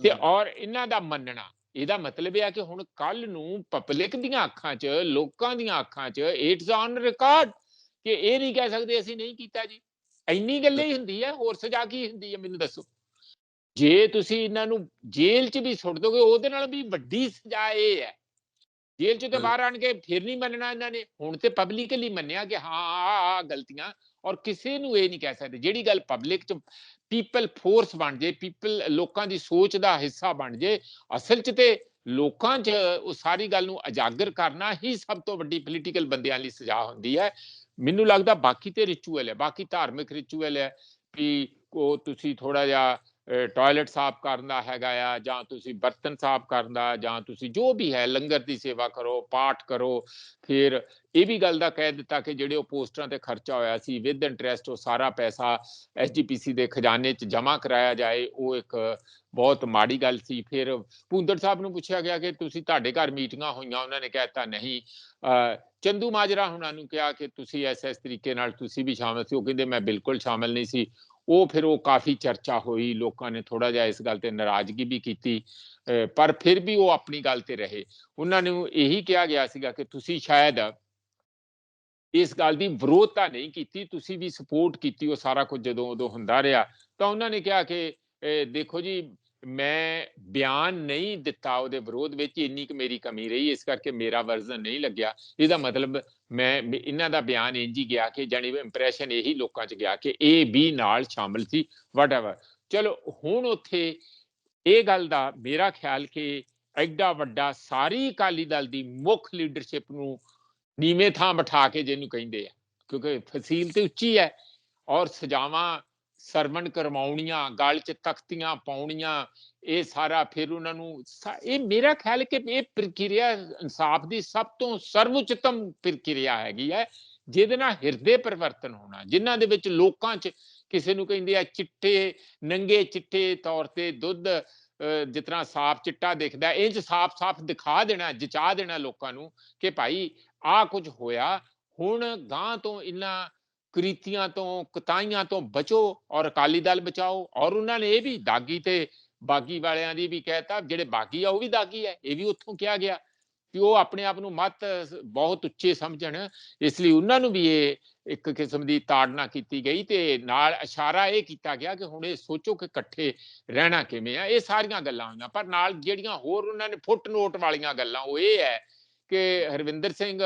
ਤੇ ਔਰ ਇਹਨਾਂ ਦਾ ਮੰਨਣਾ ਇਹਦਾ ਮਤਲਬ ਇਹ ਹੈ ਕਿ ਹੁਣ ਕੱਲ ਨੂੰ ਪਬਲਿਕ ਦੀਆਂ ਅੱਖਾਂ 'ਚ ਲੋਕਾਂ ਦੀਆਂ ਅੱਖਾਂ 'ਚ ਇਟਸ ਔਨ ਰਿਕਾਰਡ ਕਿ ਇਹ ਨਹੀਂ ਕਹਿ ਸਕਦੇ ਅਸੀਂ ਨਹੀਂ ਕੀਤਾ ਜੀ। ਇੰਨੀ ਗੱਲ ਹੀ ਹੁੰਦੀ ਹੈ ਹੋਰ ਸਜ਼ਾ ਕੀ ਹੁੰਦੀ ਹੈ ਮੈਨੂੰ ਦੱਸੋ। ਜੇ ਤੁਸੀਂ ਇਹਨਾਂ ਨੂੰ ਜੇਲ੍ਹ 'ਚ ਵੀ ਸੁੱਟ ਦੋਗੇ ਉਹਦੇ ਨਾਲ ਵੀ ਵੱਡੀ ਸਜ਼ਾ ਇਹ ਹੈ। ਜੇਲ੍ਹ 'ਚ ਤੇ। ਬਾਹਰ ਆਣ ਕੇ ਫਿਰ ਨਹੀਂ ਮੰਨਣਾ ਇਹਨਾਂ ਨੇ। ਹੁਣ ਤੇ ਪਬਲਿਕਲੀ ਮੰਨਿਆ ਕਿ ਹਾਂ ਆ ਗਲਤੀਆਂ ਔਰ ਕਿਸੇ ਨੂੰ ਇਹ ਨਹੀਂ ਕਹਿ ਸਕਦੇ। ਜਿਹੜੀ ਗੱਲ ਪਬਲਿਕ 'ਚ ਪੀਪਲ ਫੋਰਸ ਬਣ ਜੇ ਪੀਪਲ ਲੋਕਾਂ ਦੀ ਸੋਚ ਦਾ ਹਿੱਸਾ ਬਣ ਜੇ ਅਸਲ 'ਚ ਤੇ ਲੋਕਾਂ 'ਚ ਉਹ ਸਾਰੀ ਗੱਲ ਨੂੰ ਉਜਾਗਰ ਕਰਨਾ ਹੀ ਸਭ ਤੋਂ ਵੱਡੀ ਪੋਲੀਟੀਕਲ ਬੰਦਿਆਂ ਲਈ ਸਜ਼ਾ ਹੁੰਦੀ ਹੈ। ਮੈਨੂੰ ਲੱਗਦਾ ਬਾਕੀ ਤੇ ਰਿਚੁਅਲ ਹੈ, ਬਾਕੀ ਧਾਰਮਿਕ ਰਿਚੁਅਲ ਹੈ ਵੀ ਉਹ ਤੁਸੀਂ ਥੋੜਾ ਜਿਹਾ ਟਾਇਲਟ ਸਾਫ਼ ਕਰਨ ਦਾ ਹੈਗਾ ਆ, ਜਾਂ ਤੁਸੀਂ ਬਰਤਨ ਸਾਫ਼ ਕਰਨ ਦਾ, ਜਾਂ ਤੁਸੀਂ ਜੋ ਵੀ ਹੈ, ਲੰਗਰ ਦੀ ਸੇਵਾ ਕਰੋ, ਪਾਠ ਕਰੋ, ਫਿਰ ਇਹ ਵੀ ਗੱਲ ਦਾ ਕਹਿ ਦਿੱਤਾ ਕਿ ਜਿਹੜੇ ਉਹ ਪੋਸਟਰਾਂ ਤੇ ਖਰਚਾ ਹੋਇਆ ਸੀ ਵਿਦ ਇੰਟਰਸਟ ਉਹ ਸਾਰਾ ਪੈਸਾ ਐਸਜੀਪੀਸੀ ਦੇ ਖਜ਼ਾਨੇ 'ਚ ਜਮ੍ਹਾਂ ਕਰਾਇਆ ਜਾਏ, ਉਹ ਇੱਕ ਬਹੁਤ ਮਾੜੀ ਗੱਲ ਸੀ। ਫਿਰ ਭੁੰਦੜ ਸਾਹਿਬ ਨੂੰ ਪੁੱਛਿਆ ਗਿਆ ਕਿ ਤੁਸੀਂ ਤੁਹਾਡੇ ਘਰ ਮੀਟਿੰਗਾਂ ਹੋਈਆਂ, ਉਹਨਾਂ ਨੇ ਕਹਿਤਾ ਨਹੀਂ। ਅਹ, ਚੰਦੂ ਮਾਜਰਾ ਹੁਣਾਂ ਨੂੰ ਕਿਹਾ ਕਿ ਤੁਸੀਂ ਐਸ ਐਸ ਤਰੀਕੇ ਨਾਲ ਤੁਸੀਂ ਵੀ ਸ਼ਾਮਲ ਸੀ, ਉਹ ਕਹਿੰਦੇ ਮੈਂ ਬਿਲਕੁਲ ਸ਼ਾਮਲ ਨਹੀਂ ਸੀ। ਉਹ ਫਿਰ ਉਹ ਕਾਫੀ ਚਰਚਾ ਹੋਈ, ਲੋਕਾਂ ਨੇ ਥੋੜਾ ਜਿਹਾ ਇਸ ਗੱਲ ਤੇ ਨਾਰਾਜ਼ਗੀ ਵੀ ਕੀਤੀ, ਅਹ, ਪਰ ਫਿਰ ਵੀ ਉਹ ਆਪਣੀ ਗੱਲ ਤੇ ਰਹੇ। ਉਹਨਾਂ ਨੂੰ ਇਹੀ ਕਿਹਾ ਗਿਆ ਸੀਗਾ ਕਿ ਤੁਸੀਂ ਸ਼ਾਇਦ ਇਸ ਗੱਲ ਦੀ ਵਿਰੋਧਤਾ ਨਹੀਂ ਕੀਤੀ, ਤੁਸੀਂ ਵੀ ਸਪੋਰਟ ਕੀਤੀ ਉਹ ਸਾਰਾ ਕੁਝ ਜਦੋਂ ਉਦੋਂ ਹੁੰਦਾ ਰਿਹਾ। ਤਾਂ ਉਹਨਾਂ ਨੇ ਕਿਹਾ ਕਿ ਦੇਖੋ ਜੀ, ਮੈਂ ਬਿਆਨ ਨਹੀਂ ਦਿੱਤਾ ਉਹਦੇ ਵਿਰੋਧ ਵਿੱਚ, ਇੰਨੀ ਕੁ ਮੇਰੀ ਕਮੀ ਰਹੀ, ਇਸ ਕਰਕੇ ਮੇਰਾ ਵਰਜ਼ਨ ਨਹੀਂ ਲੱਗਿਆ। ਇਹਦਾ ਮਤਲਬ ਮੈਂ ਇਹਨਾਂ ਦਾ ਬਿਆਨ ਇੰਜ ਹੀ ਗਿਆ ਕਿ ਜਾਨੀ ਇੰਪ੍ਰੈਸ਼ਨ ਇਹੀ ਲੋਕਾਂ 'ਚ ਗਿਆ ਕਿ ਇਹ ਵੀ ਨਾਲ ਸ਼ਾਮਲ ਸੀ ਵਟਐਵਰ ਚਲੋ, ਹੁਣ ਉੱਥੇ ਇਹ ਗੱਲ ਦਾ ਮੇਰਾ ਖਿਆਲ ਕਿ ਐਡਾ ਵੱਡਾ ਸਾਰੀ ਅਕਾਲੀ ਦਲ ਦੀ ਮੁੱਖ ਲੀਡਰਸ਼ਿਪ ਨੂੰ ਨੀਵੇਂ ਥਾਂ ਬਿਠਾ ਕੇ ਜਿਹਨੂੰ ਕਹਿੰਦੇ ਆ, ਕਿਉਂਕਿ ਫਸੀਲ ਤੇ ਉੱਚੀ ਹੈ ਔਰ ਸਜ਼ਾਵਾਂ ਸਰਵਣ ਕਰਵਾਉਣੀਆਂ ਗਲ 'ਚ ਤਖਤੀਆਂ ਪਾਉਣੀਆਂ ਇਹ ਸਾਰਾ ਫਿਰ ਉਹਨਾਂ ਨੂੰ ਇਹ ਮੇਰਾ ਖਿਆਲ ਕਿ ਇਹ ਪ੍ਰਕਿਰਿਆ ਇਨਸਾਫ ਦੀ ਸਭ ਤੋਂ ਸਰਵਉੱਚਤਮ ਪ੍ਰਕਿਰਿਆ ਹੈਗੀ ਹੈ ਜਿਹਦੇ ਨਾਲ ਹਿਰਦੇ ਪਰਿਵਰਤਨ ਹੋਣਾ ਜਿਨ੍ਹਾਂ ਦੇ ਵਿੱਚ ਲੋਕਾਂ 'ਚ ਕਿਸੇ ਨੂੰ ਕਹਿੰਦੇ ਆ ਚਿੱਟੇ ਨੰਗੇ ਚਿੱਟੇ ਤੌਰ ਤੇ ਦੁੱਧ ਅਹ, ਜਿਸ ਤਰ੍ਹਾਂ ਸਾਫ਼ ਚਿੱਟਾ ਦਿਖਦਾ ਹੈ, ਇੰਜ ਸਾਫ਼-ਸਾਫ਼ ਦਿਖਾ ਦੇਣਾ ਜਚਾ ਦੇਣਾ ਲੋਕਾਂ ਨੂੰ ਕਿ ਭਾਈ ਆ ਕੁਝ ਹੋਇਆ ਹੁਣ ਗਾਂ ਤੋਂ ਇਹਨਾਂ ਕ੍ਰਿਤੀਆਂ ਤੋਂ ਕਤਾਈਆਂ ਤੋਂ ਬਚੋ ਔਰ ਅਕਾਲੀ ਦਲ ਬਚਾਓ। ਔਰ ਉਹਨਾਂ ਨੇ ਇਹ ਵੀ ਦਾਗੀ ਤੇ ਬਾਗੀ ਵਾਲਿਆਂ ਦੀ ਵੀ ਕਹਿਤਾ, ਜਿਹੜੇ ਬਾਗੀ ਆ ਉਹ ਵੀ ਦਾਗੀ ਹੈ ਇਹ ਵੀ ਉੱਥੋਂ ਕਿਹਾ ਗਿਆ ਕਿ ਉਹ ਆਪਣੇ ਆਪ ਨੂੰ ਮਤ ਬਹੁਤ ਉੱਚੇ ਸਮਝਣ। ਇਸ ਲਈ ਉਹਨਾਂ ਨੂੰ ਵੀ ਇਹ ਇੱਕ ਕਿਸਮ ਦੀ ਤਾੜਨਾ ਕੀਤੀ ਗਈ ਤੇ ਨਾਲ ਇਸ਼ਾਰਾ ਇਹ ਕੀਤਾ ਗਿਆ ਕਿ ਹੁਣ ਇਹ ਸੋਚੋ ਕਿ ਇਕੱਠੇ ਰਹਿਣਾ ਕਿਵੇਂ ਆ। ਇਹ ਸਾਰੀਆਂ ਗੱਲਾਂ ਹੋਈਆਂ, ਪਰ ਨਾਲ ਜਿਹੜੀਆਂ ਹੋਰ ਉਹਨਾਂ ਨੇ ਫੁੱਟ ਨੋਟ ਵਾਲੀਆਂ ਗੱਲਾਂ, ਉਹ ਇਹ ਹੈ ਕਿ ਹਰਵਿੰਦਰ ਸਿੰਘ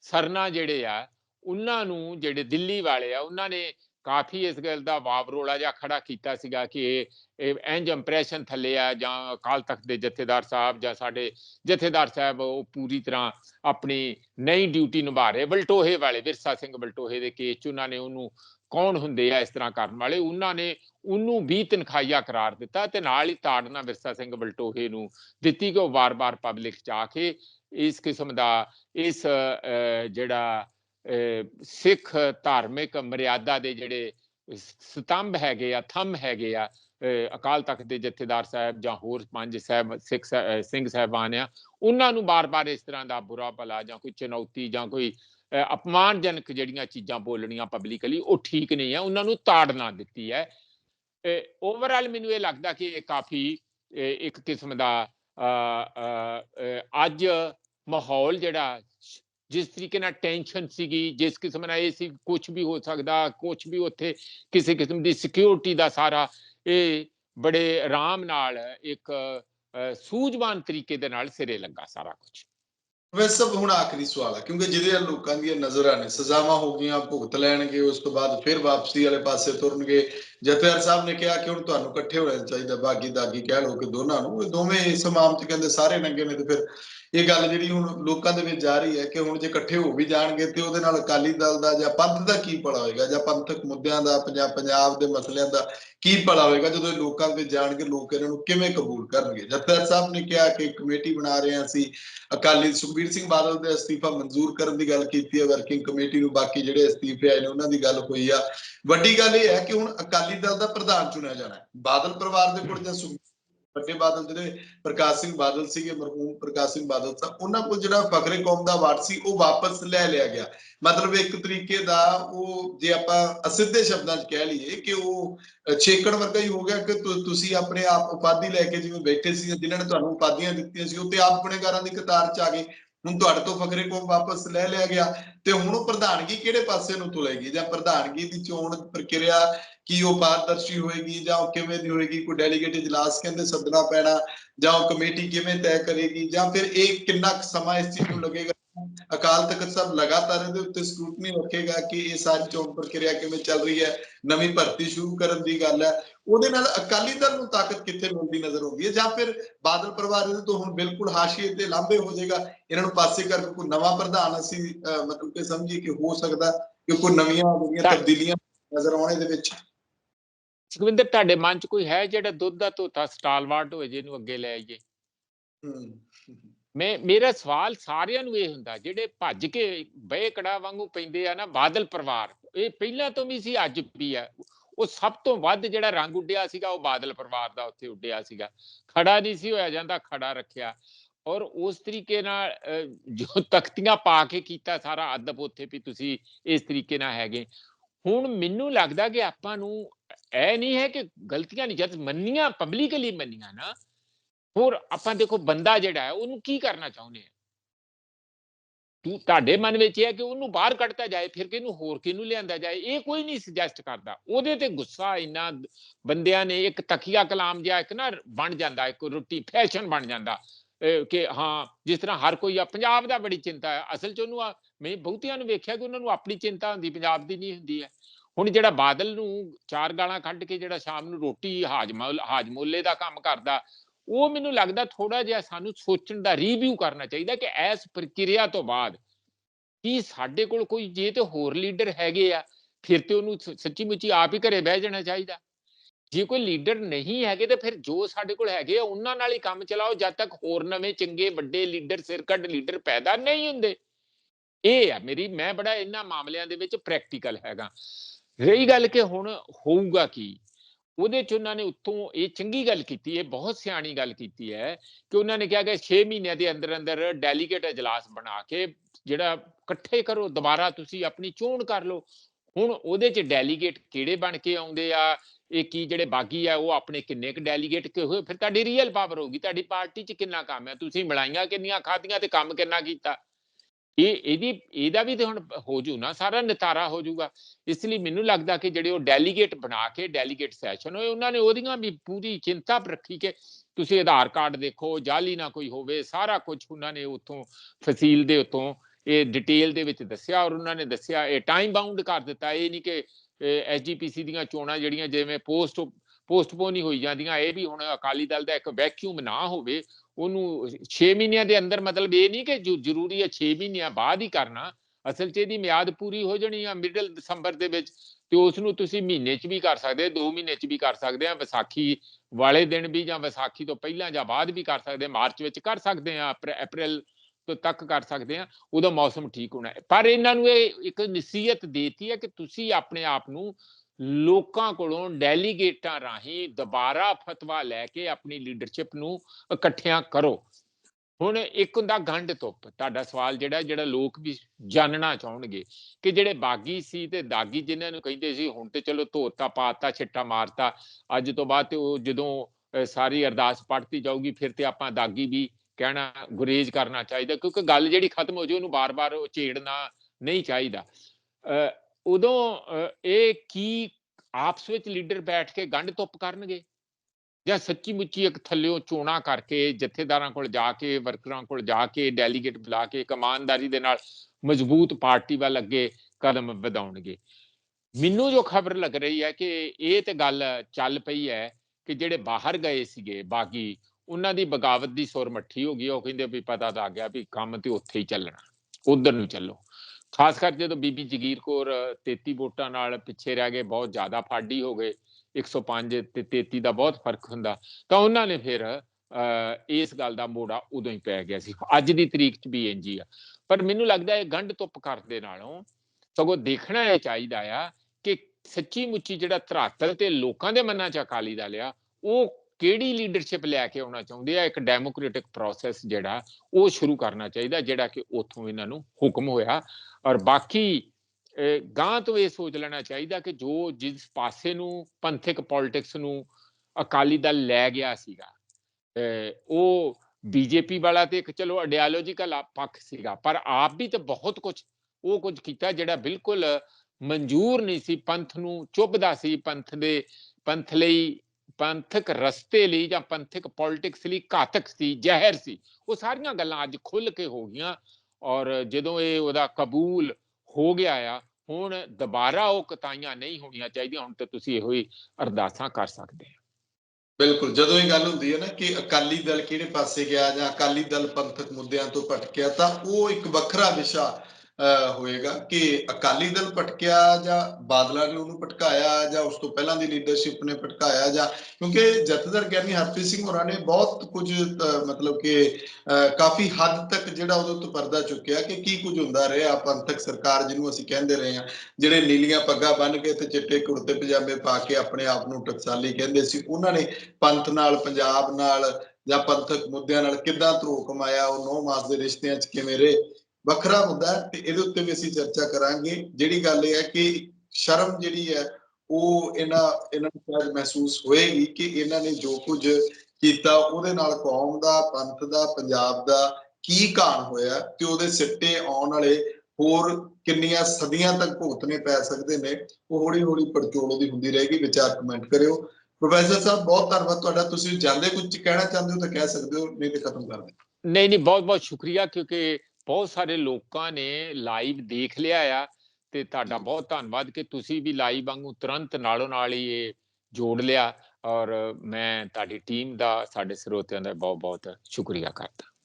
ਸਰਨਾ ਜਿਹੜੇ ਆ ਉਹਨਾਂ ਨੂੰ ਜਿਹੜੇ ਦਿੱਲੀ ਵਾਲੇ ਆ ਉਹਨਾਂ ਨੇ ਕਾਫੀ ਇਸ ਗੱਲ ਦਾ ਵਾਵਰੋਲਾ ਜਿਹਾ ਖੜਾ ਕੀਤਾ ਸੀਗਾ ਕਿ ਇਹ ਇਹ ਇੰਜ ਇੰਪ੍ਰੈਸ਼ਨ ਥੱਲੇ ਆ ਜਾਂ ਅਕਾਲ ਤਖਤ ਦੇ ਜਥੇਦਾਰ ਸਾਹਿਬ ਜਾਂ ਸਾਡੇ ਜਥੇਦਾਰ ਸਾਹਿਬ ਉਹ ਪੂਰੀ ਤਰ੍ਹਾਂ ਆਪਣੀ ਨਈ ਡਿਊਟੀ ਨਿਭਾ ਰਹੇ। ਬਲਟੋਹੇ ਵਾਲੇ ਵਿਰਸਾ ਸਿੰਘ ਬਲਟੋਹੇ ਦੇ ਕੇਸ 'ਚ ਉਹਨਾਂ ਨੇ ਉਹਨੂੰ ਕੌਣ ਹੁੰਦੇ ਆ ਇਸ ਤਰ੍ਹਾਂ ਕਰਨ ਵਾਲੇ? ਉਹਨਾਂ ਨੇ ਉਹਨੂੰ ਵੀ ਤਨਖਾਹੀਆ ਕਰਾਰ ਦਿੱਤਾ ਤੇ ਨਾਲ ਹੀ ਤਾੜਨਾ ਵਿਰਸਾ ਸਿੰਘ ਬਲਟੋਹੇ ਨੂੰ ਦਿੱਤੀ ਕਿ ਉਹ ਵਾਰ-ਵਾਰ ਪਬਲਿਕ 'ਚ ਆ ਕੇ ਇਸ ਕਿਸਮ ਦਾ ਇਸ ਅਹ, ਜਿਹੜਾ ਸਿੱਖ ਧਾਰਮਿਕ ਮਰਿਆਦਾ ਦੇ ਜਿਹੜੇ ਸਤੰਭ ਹੈਗੇ ਆ ਥੰਮ ਹੈਗੇ ਆ ਅਕਾਲ ਤਖਤ ਦੇ ਜਥੇਦਾਰ ਸਾਹਿਬ ਜਾਂ ਹੋਰ ਪੰਜ ਸਾਹਿਬ ਸਿੱਖ ਸਿੰਘ ਸਾਹਿਬਾਨ ਆ ਉਹਨਾਂ ਨੂੰ ਬਾਰ-ਬਾਰ ਇਸ ਤਰ੍ਹਾਂ ਦਾ ਬੁਰਾ ਭਲਾ ਜਾਂ ਕੋਈ ਚੁਣੌਤੀ ਜਾਂ ਕੋਈ ਅਪਮਾਨਜਨਕ ਜਿਹੜੀਆਂ ਚੀਜ਼ਾਂ ਬੋਲਣੀਆਂ ਪਬਲਿਕਲੀ ਉਹ ਠੀਕ ਨਹੀਂ ਹੈ ਉਹਨਾਂ ਨੂੰ ਤਾੜਨਾ ਦਿੱਤੀ ਹੈ ਓਵਰਆਲ ਮੈਨੂੰ ਇਹ ਲੱਗਦਾ ਕਿ ਇਹ ਕਾਫੀ ਇੱਕ ਕਿਸਮ ਦਾ ਅ, ਅੱਜ ਮਾਹੌਲ ਜਿਹੜਾ ਜਿਸ ਤਰੀਕੇ ਨਾਲ ਟੈਨਸ਼ਨ ਸੀਗੀ, ਜਿਸ ਕਿਸਮ ਨਾਲ ਇਹ ਸੀ ਕੁਝ ਵੀ ਹੋ ਸਕਦਾ ਕੁਝ ਵੀ ਉੱਥੇ ਕਿਸੇ ਕਿਸਮ ਦੀ ਸਿਕਿਉਰਿਟੀ ਦਾ ਸਾਰਾ ਇਹ ਬੜੇ ਆਰਾਮ ਨਾਲ ਇੱਕ ਸੂਝਵਾਨ ਤਰੀਕੇ ਦੇ ਨਾਲ ਸਿਰੇ ਲੱਗਾ ਸਾਰਾ ਕੁਝ ਵੈਸੇ ਹੁਣ ਆਖਰੀ ਸਵਾਲ ਹੈ ਕਿਉਂਕਿ ਜਿਹਦੇ ਲੋਕਾਂ ਦੀਆਂ ਨਜ਼ਰਾਂ ਨੇ, ਸਜ਼ਾਵਾਂ ਹੋ ਗਈਆਂ, ਭੁਗਤ ਲੈਣਗੇ, ਉਸ ਤੋਂ ਬਾਅਦ ਫਿਰ ਵਾਪਸੀ ਵਾਲੇ ਪਾਸੇ ਤੁਰਨਗੇ। ਜਥੇਦਾਰ ਸਾਹਿਬ ਨੇ ਕਿਹਾ ਕਿ ਹੁਣ ਤੁਹਾਨੂੰ ਇਕੱਠੇ ਹੋਣਾ ਚਾਹੀਦਾ ਬਾਗੀ ਦਾਗੀ ਕਹਿ ਲਓ ਕਿ ਦੋਨਾਂ ਨੂੰ, ਇਹ ਦੋਵੇਂ ਇਸ ਮਾਮ ਚ ਕਹਿੰਦੇ ਸਾਰੇ ਨੰਗੇ ਨੇ ਤੇ ਫਿਰ ਇਹ ਗੱਲ ਜਿਹੜੀ ਹੁਣ ਲੋਕਾਂ ਦੇ ਵਿੱਚ ਜਾ ਰਹੀ ਹੈ ਕਿ ਹੁਣ ਜੇ ਇਕੱਠੇ ਹੋ ਵੀ ਜਾਣਗੇ ਤੇ ਉਹਦੇ ਨਾਲ ਅਕਾਲੀ ਦਲ ਦਾ ਜਾਂ ਪੰਥ ਦਾ ਕੀ ਭਲਾ ਹੋਏਗਾ ਜਾਂ ਪੰਥਕ ਮੁੱਦਿਆਂ ਦਾ ਪੰਜਾਬ ਪੰਜਾਬ ਦੇ ਮਸਲਿਆਂ ਦਾ ਕੀ ਭਲਾ ਹੋਏਗਾ ਜਦੋਂ ਇਹ ਲੋਕਾਂ ਦੇ ਜਾਣਗੇ ਲੋਕ ਇਹਨਾਂ ਨੂੰ ਕਿਵੇਂ ਕਬੂਲ ਕਰਨਗੇ? ਜਥੇਦਾਰ ਸਾਹਿਬ ਨੇ ਕਿਹਾ ਕਿ ਕਮੇਟੀ ਬਣਾ ਰਹੇ ਹਾਂ ਅਸੀਂ, ਅਕਾਲੀ ਸੁਖਬੀਰ ਸਿੰਘ ਬਾਦਲ ਦੇ ਅਸਤੀਫਾ ਮਨਜ਼ੂਰ ਕਰਨ ਦੀ ਗੱਲ ਕੀਤੀ ਹੈ ਵਰਕਿੰਗ ਕਮੇਟੀ ਨੂੰ ਬਾਕੀ ਜਿਹੜੇ ਅਸਤੀਫੇ ਆਏ ਨੇ ਉਹਨਾਂ ਦੀ ਗੱਲ ਹੋਈ ਆ। ਵੱਡੀ ਗੱਲ ਇਹ ਹੈ ਕਿ ਹੁਣ ਅਕਾਲੀ ਦਲ ਦਾ ਪ੍ਰਧਾਨ ਚੁਣਿਆ ਜਾਣਾ ਬਾਦਲ ਪਰਿਵਾਰ ਦੇ ਕੋਲ ਜਾਂ ਸੁਖ- ਵੱਡੇ ਬਾਦਲ ਜਿਹੜੇ ਪ੍ਰਕਾਸ਼ ਸਿੰਘ ਬਾਦਲ ਸੀਗੇ ਮਰਹੂਮ ਪ੍ਰਕਾਸ਼ ਸਿੰਘ ਬਾਦਲ ਸਾਹਿਬ ਉਹਨਾਂ ਕੋਲ ਜਿਹੜਾ ਫਖਰੇ ਕੌਮ ਦਾ ਅਵਾਰਡ ਸੀ ਉਹ ਵਾਪਸ ਲੈ ਲਿਆ ਗਿਆ। ਮਤਲਬ ਇੱਕ ਤਰੀਕੇ ਦਾ ਉਹ ਜੇ ਆਪਾਂ ਅਸਿੱਧੇ ਸ਼ਬਦਾਂ 'ਚ ਕਹਿ ਲਈਏ ਕਿ ਉਹ ਅ, ਵਰਗਾ ਹੀ ਹੋ ਗਿਆ ਕਿ ਤੁਸੀਂ ਆਪਣੇ ਆਪ ਉਪਾਧੀ ਲੈ ਕੇ ਜਿਵੇਂ ਬੈਠੇ ਸੀ ਜਿਨ੍ਹਾਂ ਨੇ ਤੁਹਾਨੂੰ ਉਪਾਧੀਆਂ ਦਿੱਤੀਆਂ ਸੀ ਉਹ ਤੇ ਆਪ ਗੁਨੇਗਾਰਾਂ ਦੀ ਕਤਾਰ 'ਚ ਆ ਗਏ। ਹੁਣ ਤੁਹਾਡੇ ਤੋਂ ਫਖਰੇ ਕੌਮ ਵਾਪਸ ਲੈ ਲਿਆ ਗਿਆ ਤੇ ਹੁਣ ਉਹ ਪ੍ਰਧਾਨਗੀ ਕਿਹੜੇ ਪਾਸੇ ਨੂੰ ਤੁਲੇਗੀ ਜਾਂ ਪ੍ਰਧਾਨਗੀ ਦੀ ਚੋਣ ਪ੍ਰਕਿਰਿਆ ਕੀ ਉਹ ਪਾਰਦਰਸ਼ੀ ਹੋਏਗੀ ਜਾਂ ਉਹ ਕਿਵੇਂ ਦੀ ਹੋਏਗੀ? ਕੋਈ ਡੈਲੀਗੇਟ ਇਜਲਾਸ ਕਹਿੰਦੇ ਸੱਦਣਾ ਪੈਣਾ ਜਾਂ ਉਹ ਕਮੇਟੀ ਕਿਵੇਂ ਤੈਅ ਕਰੇਗੀ? ਜਾਂ ਫਿਰ ਇਹ ਕਿੰਨਾ ਸਮਾਂ ਇਸ ਚੀਜ਼ ਨੂੰ ਲੱਗੇਗਾ? ਅਕਾਲ ਤਖਤ ਸਾਹਿਬ ਲਗਾਤਾਰ ਇਹਦੇ ਉੱਤੇ ਸਕਰੂਟਨੀ ਰੱਖੇਗਾ ਕਿ ਇਹ ਸਾਰੀ ਚੋਣ ਪ੍ਰਕਿਰਿਆ ਕਿਵੇਂ ਚੱਲ ਰਹੀ ਹੈ? ਨਵੀਂ ਭਰਤੀ ਸ਼ੁਰੂ ਕਰਨ ਦੀ ਗੱਲ ਹੈ। ਉਹਦੇ ਨਾਲ ਅਕਾਲੀ ਦਲ ਨੂੰ ਤਾਕਤ ਕਿੱਥੇ ਮਿਲਦੀ ਨਜ਼ਰ ਆਉਂਦੀ ਹੈ? ਜਾਂ ਫਿਰ ਬਾਦਲ ਪਰਿਵਾਰ ਇਹਦੇ ਤੋਂ ਹੁਣ ਬਿਲਕੁਲ ਹਾਸ਼ੀਏ ਤੇ ਲਾਂਭੇ ਹੋ ਜਾਏਗਾ? ਇਹਨਾਂ ਨੂੰ ਪਾਸੇ ਕਰਕੇ ਕੋਈ ਨਵਾਂ ਪ੍ਰਧਾਨ ਅਸੀਂ ਮਤਲਬ ਕਿ ਸਮਝੀਏ ਕਿ ਹੋ ਸਕਦਾ ਕਿ ਕੋਈ ਨਵੀਆਂ ਜਿਹੜੀਆਂ ਤਬਦੀਲੀਆਂ ਨਜ਼ਰ ਆਉਣ ਇਹਦੇ ਵਿੱਚ। ਸੁਖਵਿੰਦਰ ਤੁਹਾਡੇ ਮਨ 'ਚ ਕੋਈ ਹੈ ਜਿਹੜਾ ਦੁੱਧ ਦਾ ਧੋਤਾ ਸਟਾਲਵਾਰਟ ਹੋਏ ਜਿਹਨੂੰ ਅੱਗੇ ਲੈ ਆਈਏ? ਮੈਂ ਮੇਰਾ ਸਵਾਲ ਸਾਰਿਆਂ ਨੂੰ ਇਹ ਹੁੰਦਾ ਜਿਹੜੇ ਭੱਜ ਕੇ ਬਏ ਕੜਾ ਵਾਂਗੂ ਪੈਂਦੇ ਆ ਨਾ ਬਾਦਲ ਪਰਿਵਾਰ ਇਹ ਪਹਿਲਾਂ ਤੋਂ ਵੀ ਸੀ ਅੱਜ ਵੀ ਆ। ਉਹ ਸਭ ਤੋਂ ਵੱਧ ਜਿਹੜਾ ਰੰਗ ਉੱਡਿਆ ਸੀਗਾ ਉਹ ਬਾਦਲ ਪਰਿਵਾਰ ਦਾ ਉੱਥੇ ਉੱਡਿਆ ਸੀਗਾ। ਖੜਾ ਨਹੀਂ ਸੀ ਹੋਇਆ ਜਾਂਦਾ ਖੜਾ ਰੱਖਿਆ। ਔਰ ਉਸ ਤਰੀਕੇ ਨਾਲ ਜੋ ਤਖਤੀਆਂ ਪਾ ਕੇ ਕੀਤਾ ਸਾਰਾ ਅਦਬ ਉੱਥੇ ਵੀ ਤੁਸੀਂ ਇਸ ਤਰੀਕੇ ਨਾਲ ਹੈਗੇ। ਹੁਣ ਮੈਨੂੰ ਲੱਗਦਾ ਕਿ ਆਪਾਂ ਨੂੰ ਇਹ ਨਹੀਂ ਹੈ ਕਿ ਗਲਤੀਆਂ ਨਹੀਂ ਜਦ ਮੰਨੀਆਂ ਪਬਲਿਕਲੀ ਮੰਨੀਆਂ ਨਾ ਹੋਰ ਆਪਾਂ ਦੇਖੋ ਬੰਦਾ ਜਿਹੜਾ ਹੈ ਉਹਨੂੰ ਕੀ ਕਰਨਾ ਚਾਹੁੰਦੇ ਆ ਤੂੰ ਤੁਹਾਡੇ ਮਨ ਵਿੱਚ ਇਹ ਹੈ ਕਿ ਉਹਨੂੰ ਬਾਹਰ ਕੱਢਤਾ ਜਾਏ ਫਿਰ ਕਿਹਨੂੰ ਹੋਰ ਕਿਹਨੂੰ ਲਿਆਂਦਾ ਜਾਏ ਇਹ ਕੋਈ ਨਹੀਂ ਸੁਜੈਸਟ ਕਰਦਾ ਉਹਦੇ ਤੇ ਗੁੱਸਾ ਇੰਨਾ ਬੰਦਿਆਂ ਨੇ ਇੱਕ ਤਕੀਆ ਕਲਾਮ ਜਿਹਾ ਇੱਕ ਨਾ ਬਣ ਜਾਂਦਾ ਇੱਕ ਰੋਟੀ ਫੈਸ਼ਨ ਬਣ ਜਾਂਦਾ ਕਿ ਹਾਂ ਜਿਸ ਤਰ੍ਹਾਂ ਹਰ ਕੋਈ ਆ ਪੰਜਾਬ ਦਾ ਬੜੀ ਚਿੰਤਾ ਹੈ ਅਸਲ ਚ ਉਹਨੂੰ ਮੈਂ ਬਹੁਤਿਆਂ ਨੂੰ ਵੇਖਿਆ ਕਿ ਉਹਨਾਂ ਨੂੰ ਆਪਣੀ ਚਿੰਤਾ ਹੁੰਦੀ ਪੰਜਾਬ ਦੀ ਨਹੀਂ ਹੁੰਦੀ ਹੈ ਹੁਣ ਜਿਹੜਾ ਬਾਦਲ ਨੂੰ ਚਾਰ ਗਾਲਾਂ ਕੱਢ ਕੇ ਜਿਹੜਾ ਸ਼ਾਮ ਨੂੰ ਰੋਟੀ ਹਾਜਮਾ ਹਾਜਮੋਲੇ ਦਾ ਕੰਮ ਕਰਦਾ, ਉਹ ਮੈਨੂੰ ਲੱਗਦਾ ਥੋੜਾ ਜਿਹਾ ਸਾਨੂੰ ਸੋਚਣ ਦਾ ਰੀਵਿਊ ਕਰਨਾ ਚਾਹੀਦਾ ਕਿ ਇਸ ਪ੍ਰਕਿਰਿਆ ਤੋਂ ਬਾਅਦ ਕੀ ਸਾਡੇ ਕੋਲ ਕੋਈ, ਜੇ ਤੇ ਹੋਰ ਲੀਡਰ ਹੈਗੇ ਆ, ਫਿਰ ਤੇ ਉਹਨੂੰ ਸੱਚੀ ਮੁੱਚੀ ਆਪ ਹੀ ਘਰੇ ਬਹਿ ਜਾਣਾ ਚਾਹੀਦਾ। ਜੇ ਕੋਈ ਲੀਡਰ ਨਹੀਂ ਹੈਗੇ ਤੇ ਫਿਰ ਜੋ ਸਾਡੇ ਕੋਲ ਹੈਗੇ ਆ, ਉਹਨਾਂ ਨਾਲ ਹੀ ਕੰਮ ਚਲਾਓ, ਜਦ ਤੱਕ ਹੋਰ ਨਵੇਂ ਚੰਗੇ, ਵੱਡੇ ਲੀਡਰ ਸਿਰਕੱਢ ਲੀਡਰ ਪੈਦਾ ਨਹੀਂ ਹੁੰਦੇ। ਇਹ ਆ ਮੇਰੀ, ਮੈਂ ਬੜਾ ਇਹਨਾਂ ਮਾਮਲਿਆਂ ਦੇ ਵਿੱਚ ਪ੍ਰੈਕਟੀਕਲ ਹੈਗਾ। ਰਹੀ ਗੱਲ ਕਿ ਹੁਣ ਹੋਊਗਾ ਕੀ? ਉਹਦੇ ਚ ਉਹਨਾਂ ਨੇ ਉੱਤੋਂ ਇਹ ਚੰਗੀ ਗੱਲ ਕੀਤੀ ਹੈ ਬਹੁਤ ਸਿਆਣੀ ਗੱਲ ਕੀਤੀ ਹੈ ਕਿ ਉਹਨਾਂ ਨੇ ਕਿਹਾ ਕਿ 6 ਮਹੀਨਿਆਂ ਦੇ ਅੰਦਰ ਅੰਦਰ ਡੈਲੀਗੇਟ ਅਜਲਾਸ ਬਣਾ ਕੇ ਜਿਹੜਾ ਇਕੱਠੇ ਕਰੋ, ਦੁਬਾਰਾ ਤੁਸੀਂ ਆਪਣੀ ਚੋਣ ਕਰ ਲਓ। ਹੁਣ ਉਹਦੇ ਚ ਡੈਲੀਗੇਟ ਕਿਹੜੇ ਬਣ ਕੇ ਆਉਂਦੇ ਆ? ਇਹ ਕੀ ਜਿਹੜੇ ਬਾਗੀ ਆ, ਉਹ ਆਪਣੇ ਕਿੰਨੇ ਕੁ ਡੈਲੀਗੇਟ ਕਿ ਹੋਏ? ਫਿਰ ਤੁਹਾਡੀ ਰੀਅਲ ਪਾਵਰ ਹੋਊਗੀ, ਤੁਹਾਡੀ ਪਾਰਟੀ ਚ ਕਿੰਨਾ ਕੰਮ ਹੈ ਤੁਸੀਂ ਮਿਲਾਈਆਂ ਕਿੰਨੀਆਂ ਖਾਧੀਆਂ ਤੇ ਕੰਮ ਕਿੰਨਾ ਕੀਤਾ? ਇਹ, ਇਹਦੀ, ਇਹਦਾ ਵੀ ਤੇ ਹੁਣ ਹੋ ਜੂ ਨਾ, ਸਾਰਾ ਨਿਤਾਰਾ ਹੋ ਜਾਊਗਾ ਇਸ ਲਈ ਮੈਨੂੰ ਲੱਗਦਾ ਕਿ ਜਿਹੜੇ ਉਹ ਡੈਲੀਗੇਟ ਬਣਾ ਕੇ ਡੈਲੀਗੇਟ ਸੈਸ਼ਨ ਹੋਏ, ਉਹਨਾਂ ਨੇ ਉਹਦੀਆਂ ਵੀ ਪੂਰੀ ਚਿੰਤਾ ਰੱਖੀ ਕਿ ਤੁਸੀਂ ਆਧਾਰ ਕਾਰਡ ਦੇਖੋ, ਜਾਲੀ ਨਾ ਕੋਈ ਹੋਵੇ, ਸਾਰਾ ਕੁਝ ਉਹਨਾਂ ਨੇ ਉਤੋਂ ਫਸੀਲ ਦੇ ਉਤੋਂ ਇਹ ਡਿਟੇਲ ਦੇ ਵਿੱਚ ਦੱਸਿਆ ਔਰ ਉਹਨਾਂ ਨੇ ਦੱਸਿਆ, ਇਹ ਟਾਈਮ ਬਾਉਂਡ ਕਰ ਦਿੱਤਾ। ਇਹ ਨਹੀਂ ਕਿ ਐਸਜੀਪੀਸੀ ਦੀਆਂ ਚੋਣਾਂ ਜਿਹੜੀਆਂ, ਜਿਵੇਂ ਪੋਸਟ ਪੋਸਟਪੋਨ ਹੀ ਹੋਈ ਜਾਂਦੀਆਂ। ਇਹ ਵੀ ਹੁਣ ਅਕਾਲੀ ਦਲ ਦਾ ਇੱਕ ਵੈਕਿਊਮ ਨਾ ਹੋਵੇ, ਉਹਨੂੰ 6 ਮਹੀਨਿਆਂ ਦੇ ਅੰਦਰ ਮਤਲਬ ਇਹ ਨਹੀਂ ਕਿ ਜ਼ਰੂਰੀ ਹੈ 6 ਮਹੀਨਿਆਂ ਬਾਅਦ ਹੀ ਕਰਨਾ। ਅਸਲ 'ਚ ਇਹਦੀ ਮਿਆਦ ਪੂਰੀ ਹੋ ਜਾਣੀ ਆ ਮਿਡਲ ਦਸੰਬਰ ਦੇ ਵਿੱਚ। ਤੇ ਉਸ ਨੂੰ ਤੁਸੀਂ ਮਹੀਨੇ 'ਚ ਵੀ ਕਰ ਸਕਦੇ 2 ਮਹੀਨੇ 'ਚ ਵੀ ਕਰ ਸਕਦੇ ਆ। ਵਿਸਾਖੀ ਵਾਲੇ ਦਿਨ ਵੀ ਜਾਂ ਵਿਸਾਖੀ ਤੋਂ ਪਹਿਲਾਂ ਜਾਂ ਬਾਅਦ ਵੀ ਕਰ ਸਕਦੇ ਮਾਰਚ ਵਿੱਚ ਕਰ ਸਕਦੇ ਆ ਅਪ੍ਰੈਲ ਤੋਂ ਤੱਕ ਕਰ ਸਕਦੇ ਆ। ਉਦੋਂ ਮੌਸਮ ਠੀਕ ਹੋਣਾ। ਪਰ ਇਹਨਾਂ ਨੂੰ ਇਹ ਇੱਕ ਨਸੀਹਤ ਦੇਤੀ ਹੈ ਕਿ ਤੁਸੀਂ ਆਪਣੇ ਆਪ ਨੂੰ ਲੋਕਾਂ ਕੋਲੋਂ ਡੈਲੀਗੇਟਾਂ ਰਾਹੀਂ ਦੁਬਾਰਾ ਫਤਵਾ ਲੈ ਕੇ ਆਪਣੀ ਲੀਡਰਸ਼ਿਪ ਨੂੰ ਇਕੱਠਿਆਂ ਕਰੋ। ਹੁਣ ਇੱਕ ਹੁੰਦਾ ਗੰਢ ਤੁੱਪ ਤੁਹਾਡਾ ਸਵਾਲ ਜਿਹੜਾ ਜਿਹੜਾ ਲੋਕ ਵੀ ਜਾਣਨਾ ਚਾਹਣਗੇ ਕਿ ਜਿਹੜੇ ਬਾਗੀ ਸੀ ਤੇ ਦਾਗੀ ਜਿਨ੍ਹਾਂ ਨੂੰ ਕਹਿੰਦੇ ਸੀ ਹੁਣ ਤੇ ਚਲੋ ਧੋਤਾ ਪਾਤਾ ਛਿੱਟਾ ਮਾਰਤਾ ਅੱਜ ਤੋਂ ਬਾਅਦ ਤੇ ਉਹ ਜਦੋਂ ਸਾਰੀ ਅਰਦਾਸ ਪੜਤੀ ਜਾਊਗੀ ਫਿਰ ਤੇ ਆਪਾਂ ਦਾਗੀ ਵੀ ਕਹਿਣਾ ਗੁਰੇਜ਼ ਕਰਨਾ ਚਾਹੀਦਾ ਕਿਉਂਕਿ ਗੱਲ ਜਿਹੜੀ ਖਤਮ ਹੋ ਜੇ ਉਹਨੂੰ ਬਾਰ-ਬਾਰ ਉਹ ਛੇੜਨਾ ਨਹੀਂ ਚਾਹੀਦਾ। ਅਹ, ਉਦੋਂ ਇਹ ਕੀ ਆਪਸ ਵਿੱਚ ਲੀਡਰ ਬੈਠ ਕੇ ਗੰਢ ਤੁੱਪ ਕਰਨਗੇ? ਜਾਂ ਸੱਚੀ ਮੁੱਚੀ ਇੱਕ ਥੱਲਿਓਂ ਚੋਣਾ ਕਰਕੇ ਜਥੇਦਾਰਾਂ ਕੋਲ ਜਾ ਕੇ, ਵਰਕਰਾਂ ਕੋਲ ਜਾ ਕੇ, ਡੈਲੀਗੇਟ ਬੁਲਾ ਕੇ ਇਮਾਨਦਾਰੀ ਦੇ ਨਾਲ ਮਜ਼ਬੂਤ ਪਾਰਟੀ ਵੱਲ ਅੱਗੇ ਕਦਮ ਵਧਾਉਣਗੇ? ਮੈਨੂੰ ਜੋ ਖਬਰ ਲੱਗ ਰਹੀ ਹੈ ਕਿ ਇਹ ਤੇ ਗੱਲ ਚੱਲ ਪਈ ਹੈ ਕਿ ਜਿਹੜੇ ਬਾਹਰ ਗਏ ਸੀਗੇ, ਬਾਗੀ, ਉਹਨਾਂ ਦੀ ਬਗਾਵਤ ਦੀ ਸੁਰ ਮੱਠੀ ਹੋ ਗਈ। ਉਹ ਕਹਿੰਦੇ ਵੀ ਪਤਾ ਤਾਂ ਆ ਗਿਆ ਵੀ ਕੰਮ ਤੇ ਉੱਥੇ ਹੀ ਚੱਲਣਾ, ਉਧਰ ਨੂੰ ਚੱਲੋ। ਖਾਸ ਕਰ ਜਦੋਂ ਬੀਬੀ ਜਗੀਰ ਕੌਰ 33 ਵੋਟਾਂ ਨਾਲ ਪਿੱਛੇ ਰਹਿ ਗਏ ਬਹੁਤ ਜ਼ਿਆਦਾ ਫਾਡੀ ਹੋ ਗਏ 105 ਤੇ 33 ਦਾ ਬਹੁਤ ਫ਼ਰਕ ਹੁੰਦਾ ਤਾਂ ਉਹਨਾਂ ਨੇ ਫਿਰ ਅਹ, ਇਸ ਗੱਲ ਦਾ ਮੋੜਾ ਉਦੋਂ ਹੀ ਪੈ ਗਿਆ ਸੀ ਅੱਜ ਦੀ ਤਰੀਕ 'ਚ ਵੀ ਇੰਜ ਹੀ ਆ। ਪਰ ਮੈਨੂੰ ਲੱਗਦਾ ਇਹ ਗੰਢ ਤੁੱਪ ਕਰਦੇ ਨਾਲੋਂ ਸਗੋਂ ਦੇਖਣਾ ਇਹ ਚਾਹੀਦਾ ਆ ਕਿ ਸੱਚੀ ਮੁੱਚੀ ਜਿਹੜਾ ਧਰਾਤਲ ਤੇ ਲੋਕਾਂ ਦੇ ਮਨਾਂ 'ਚ ਅਕਾਲੀ ਦਲ ਆ ਉਹ ਕਿਹੜੀ ਲੀਡਰਸ਼ਿਪ ਲੈ ਕੇ ਆਉਣਾ ਚਾਹੁੰਦੇ ਆ? ਇੱਕ ਡੈਮੋਕ੍ਰੈਟਿਕ ਪ੍ਰੋਸੈਸ ਜਿਹੜਾ ਉਹ ਸ਼ੁਰੂ ਕਰਨਾ ਚਾਹੀਦਾ ਜਿਹੜਾ ਕਿ ਉਥੋਂ ਇਹਨਾਂ ਨੂੰ ਹੁਕਮ ਹੋਇਆ। ਔਰ ਬਾਕੀ ਅਹ, ਗਾਂ ਤੋਂ ਇਹ ਸੋਚ ਲੈਣਾ ਚਾਹੀਦਾ ਕਿ ਜੋ ਜਿਸ ਪਾਸੇ ਨੂੰ ਪੰਥਕ ਪੋਲਿਟਿਕਸ ਨੂੰ ਅਕਾਲੀ ਦਲ ਲੈ ਗਿਆ ਸੀਗਾ ਅਹ, ਉਹ ਬੀਜੇਪੀ ਵਾਲਾ ਤੇ ਇੱਕ ਚਲੋ ਆਈਡੀਓਲੋਜੀਕਲ ਪੱਖ ਸੀਗਾ ਪਰ ਆਪ ਵੀ ਤੇ ਬਹੁਤ ਕੁਝ ਉਹ ਕੁਝ ਕੀਤਾ ਜਿਹੜਾ ਬਿਲਕੁਲ ਮਨਜ਼ੂਰ ਨਹੀਂ ਸੀ ਪੰਥ ਨੂੰ ਚੁੱਭਦਾ ਸੀ ਪੰਥ ਦੇ ਪੰਥ ਲਈ ਪੰਥਕ ਰਸਤੇ ਲਈ ਜਾਂ ਪੰਥਕ ਪੋਲਿਟਿਕਸ ਲਈ ਘਾਤਕ ਸੀ, ਜ਼ਹਿਰ ਸੀ, ਉਹ ਸਾਰੀਆਂ ਗੱਲਾਂ ਅੱਜ ਖੁੱਲ ਕੇ ਹੋ ਗਈਆਂ ਔਰ ਜਦੋਂ ਇਹ ਉਹਦਾ ਕਬੂਲ ਹੋ ਗਿਆ ਆ, ਹੁਣ ਦੁਬਾਰਾ ਉਹ ਕਤਾਈਆਂ ਨਹੀਂ ਹੋਣੀਆਂ ਚਾਹੀਦੀਆਂ, ਹੁਣ ਤੇ ਤੁਸੀਂ ਇਹੋ ਹੀ ਅਰਦਾਸਾਂ ਕਰ ਸਕਦੇ ਹੋ। ਬਿਲਕੁਲ, ਜਦੋਂ ਇਹ ਗੱਲ ਹੁੰਦੀ ਹੈ ਨਾ ਕਿ ਅਕਾਲੀ ਦਲ ਕਿਹੜੇ ਪਾਸੇ ਗਿਆ ਜਾਂ ਅਕਾਲੀ ਦਲ ਪੰਥਕ ਮੁੱਦਿਆਂ ਤੋਂ ਭਟਕਿਆ, ਤਾਂ ਉਹ ਇੱਕ ਵੱਖਰਾ ਵਿਸ਼ਾ ਹੋਏਗਾ ਕਿ ਅਕਾਲੀ ਦਲ ਭਟਕਿਆ ਜਾਂ ਬਾਦਲਾਂ ਨੇ ਉਹਨੂੰ ਭਟਕਾਇਆ ਜਾਂ ਉਸ ਤੋਂ ਪਹਿਲਾਂ ਦੀ ਲੀਡਰਸ਼ਿਪ ਨੇ ਭਟਕਾਇਆ ਜਾਂ ਕਿਉਂਕਿ ਜਥੇਦਾਰ ਗਿਆਨੀ ਹਰਪ੍ਰੀਤ ਸਿੰਘ ਹੋਰਾਂ ਨੇ ਬਹੁਤ ਕੁਝ ਮਤਲਬ ਕਿ ਅਹ, ਕਾਫੀ ਹੱਦ ਤੱਕ ਜਿਹੜਾ ਉਹਦੇ ਤੋਂ ਪਰਦਾ ਚੁੱਕਿਆ ਕਿ ਕੀ ਕੁਝ ਹੁੰਦਾ ਰਿਹਾ ਪੰਥਕ ਸਰਕਾਰ ਜਿਹਨੂੰ ਅਸੀਂ ਕਹਿੰਦੇ ਰਹੇ ਹਾਂ ਜਿਹੜੇ ਨੀਲੀਆਂ ਪੱਗਾਂ ਬੰਨ੍ਹ ਕੇ ਤੇ ਚਿੱਟੇ ਕੁੜਤੇ ਪਜਾਮੇ ਪਾ ਕੇ ਆਪਣੇ ਆਪ ਨੂੰ ਟਕਸਾਲੀ ਕਹਿੰਦੇ ਸੀ ਉਹਨਾਂ ਨੇ ਪੰਥ ਨਾਲ ਪੰਜਾਬ ਨਾਲ ਜਾਂ ਪੰਥਕ ਮੁੱਦਿਆਂ ਨਾਲ ਕਿੱਦਾਂ ਧਰੋ ਕਮਾਇਆ ਉਹ ਨੌ ਮਾਸ ਦੇ ਰਿਸ਼ਤਿਆਂ 'ਚ ਕਿਵੇਂ ਰਹੇ? ਵੱਖਰਾ ਮੁੱਦਾ ਹੈ ਤੇ ਇਹਦੇ ਉੱਤੇ ਵੀ ਅਸੀਂ ਚਰਚਾ ਕਰਾਂਗੇ। ਜਿਹੜੀ ਗੱਲ ਇਹ ਹੈ ਕਿ ਸ਼ਰਮ ਜਿਹੜੀ ਹੈ, ਉਹ ਇਹਨਾਂ ਇਹਨਾਂ ਨੂੰ ਸ਼ਾਇਦ ਮਹਿਸੂਸ ਹੋਏਗੀ ਕਿ ਇਹਨਾਂ ਨੇ ਜੋ ਕੁਝ ਕੀਤਾ, ਉਹਦੇ ਨਾਲ ਕੌਮ ਦਾ, ਪੰਥ ਦਾ, ਪੰਜਾਬ ਦਾ ਕੀ ਕਾਣ ਹੋਇਆ ਤੇ ਉਹਦੇ ਸਿੱਟੇ ਆਉਣ ਵਾਲੇ ਹੋਰ ਕਿੰਨੀਆਂ ਸਦੀਆਂ ਤੱਕ ਭੁਗਤਣੇ ਪੈ ਸਕਦੇ ਨੇ, ਉਹ ਹੌਲੀ ਹੌਲੀ ਪੜਚੋਲ ਦੀ ਹੁੰਦੀ ਰਹੇਗੀ। ਵਿਚਾਰ ਕਮੈਂਟ ਕਰਿਓ। ਪ੍ਰੋਫੈਸਰ ਸਾਹਿਬ, ਬਹੁਤ ਧੰਨਵਾਦ ਤੁਹਾਡਾ। ਤੁਸੀਂ ਜਾਂਦੇ ਕੁਝ ਕਹਿਣਾ ਚਾਹੁੰਦੇ ਹੋ ਤਾਂ ਕਹਿ ਸਕਦੇ ਹੋ, ਨਹੀਂ ਤੇ ਖਤਮ ਕਰ ਦੇ ਨਹੀਂ ਨਹੀਂ ਬਹੁਤ ਬਹੁਤ ਸ਼ੁਕਰੀਆ ਕਿਉਂਕਿ ਬਹੁਤ ਸਾਰੇ ਲੋਕਾਂ ਨੇ ਲਾਈਵ ਦੇਖ ਲਿਆ ਆ ਤੇ ਤੁਹਾਡਾ ਬਹੁਤ ਧੰਨਵਾਦ ਕਿ ਤੁਸੀਂ ਵੀ ਲਾਈਵ ਵਾਂਗੂ ਤੁਰੰਤ ਨਾਲੋਂ ਨਾਲ ਹੀ ਇਹ ਜੋੜ ਲਿਆ ਔਰ ਮੈਂ ਤੁਹਾਡੀ ਟੀਮ ਦਾ ਸਾਡੇ ਸਰੋਤਿਆਂ ਦਾ ਬਹੁਤ ਬਹੁਤ ਸ਼ੁਕਰੀਆ ਕਰਦਾ।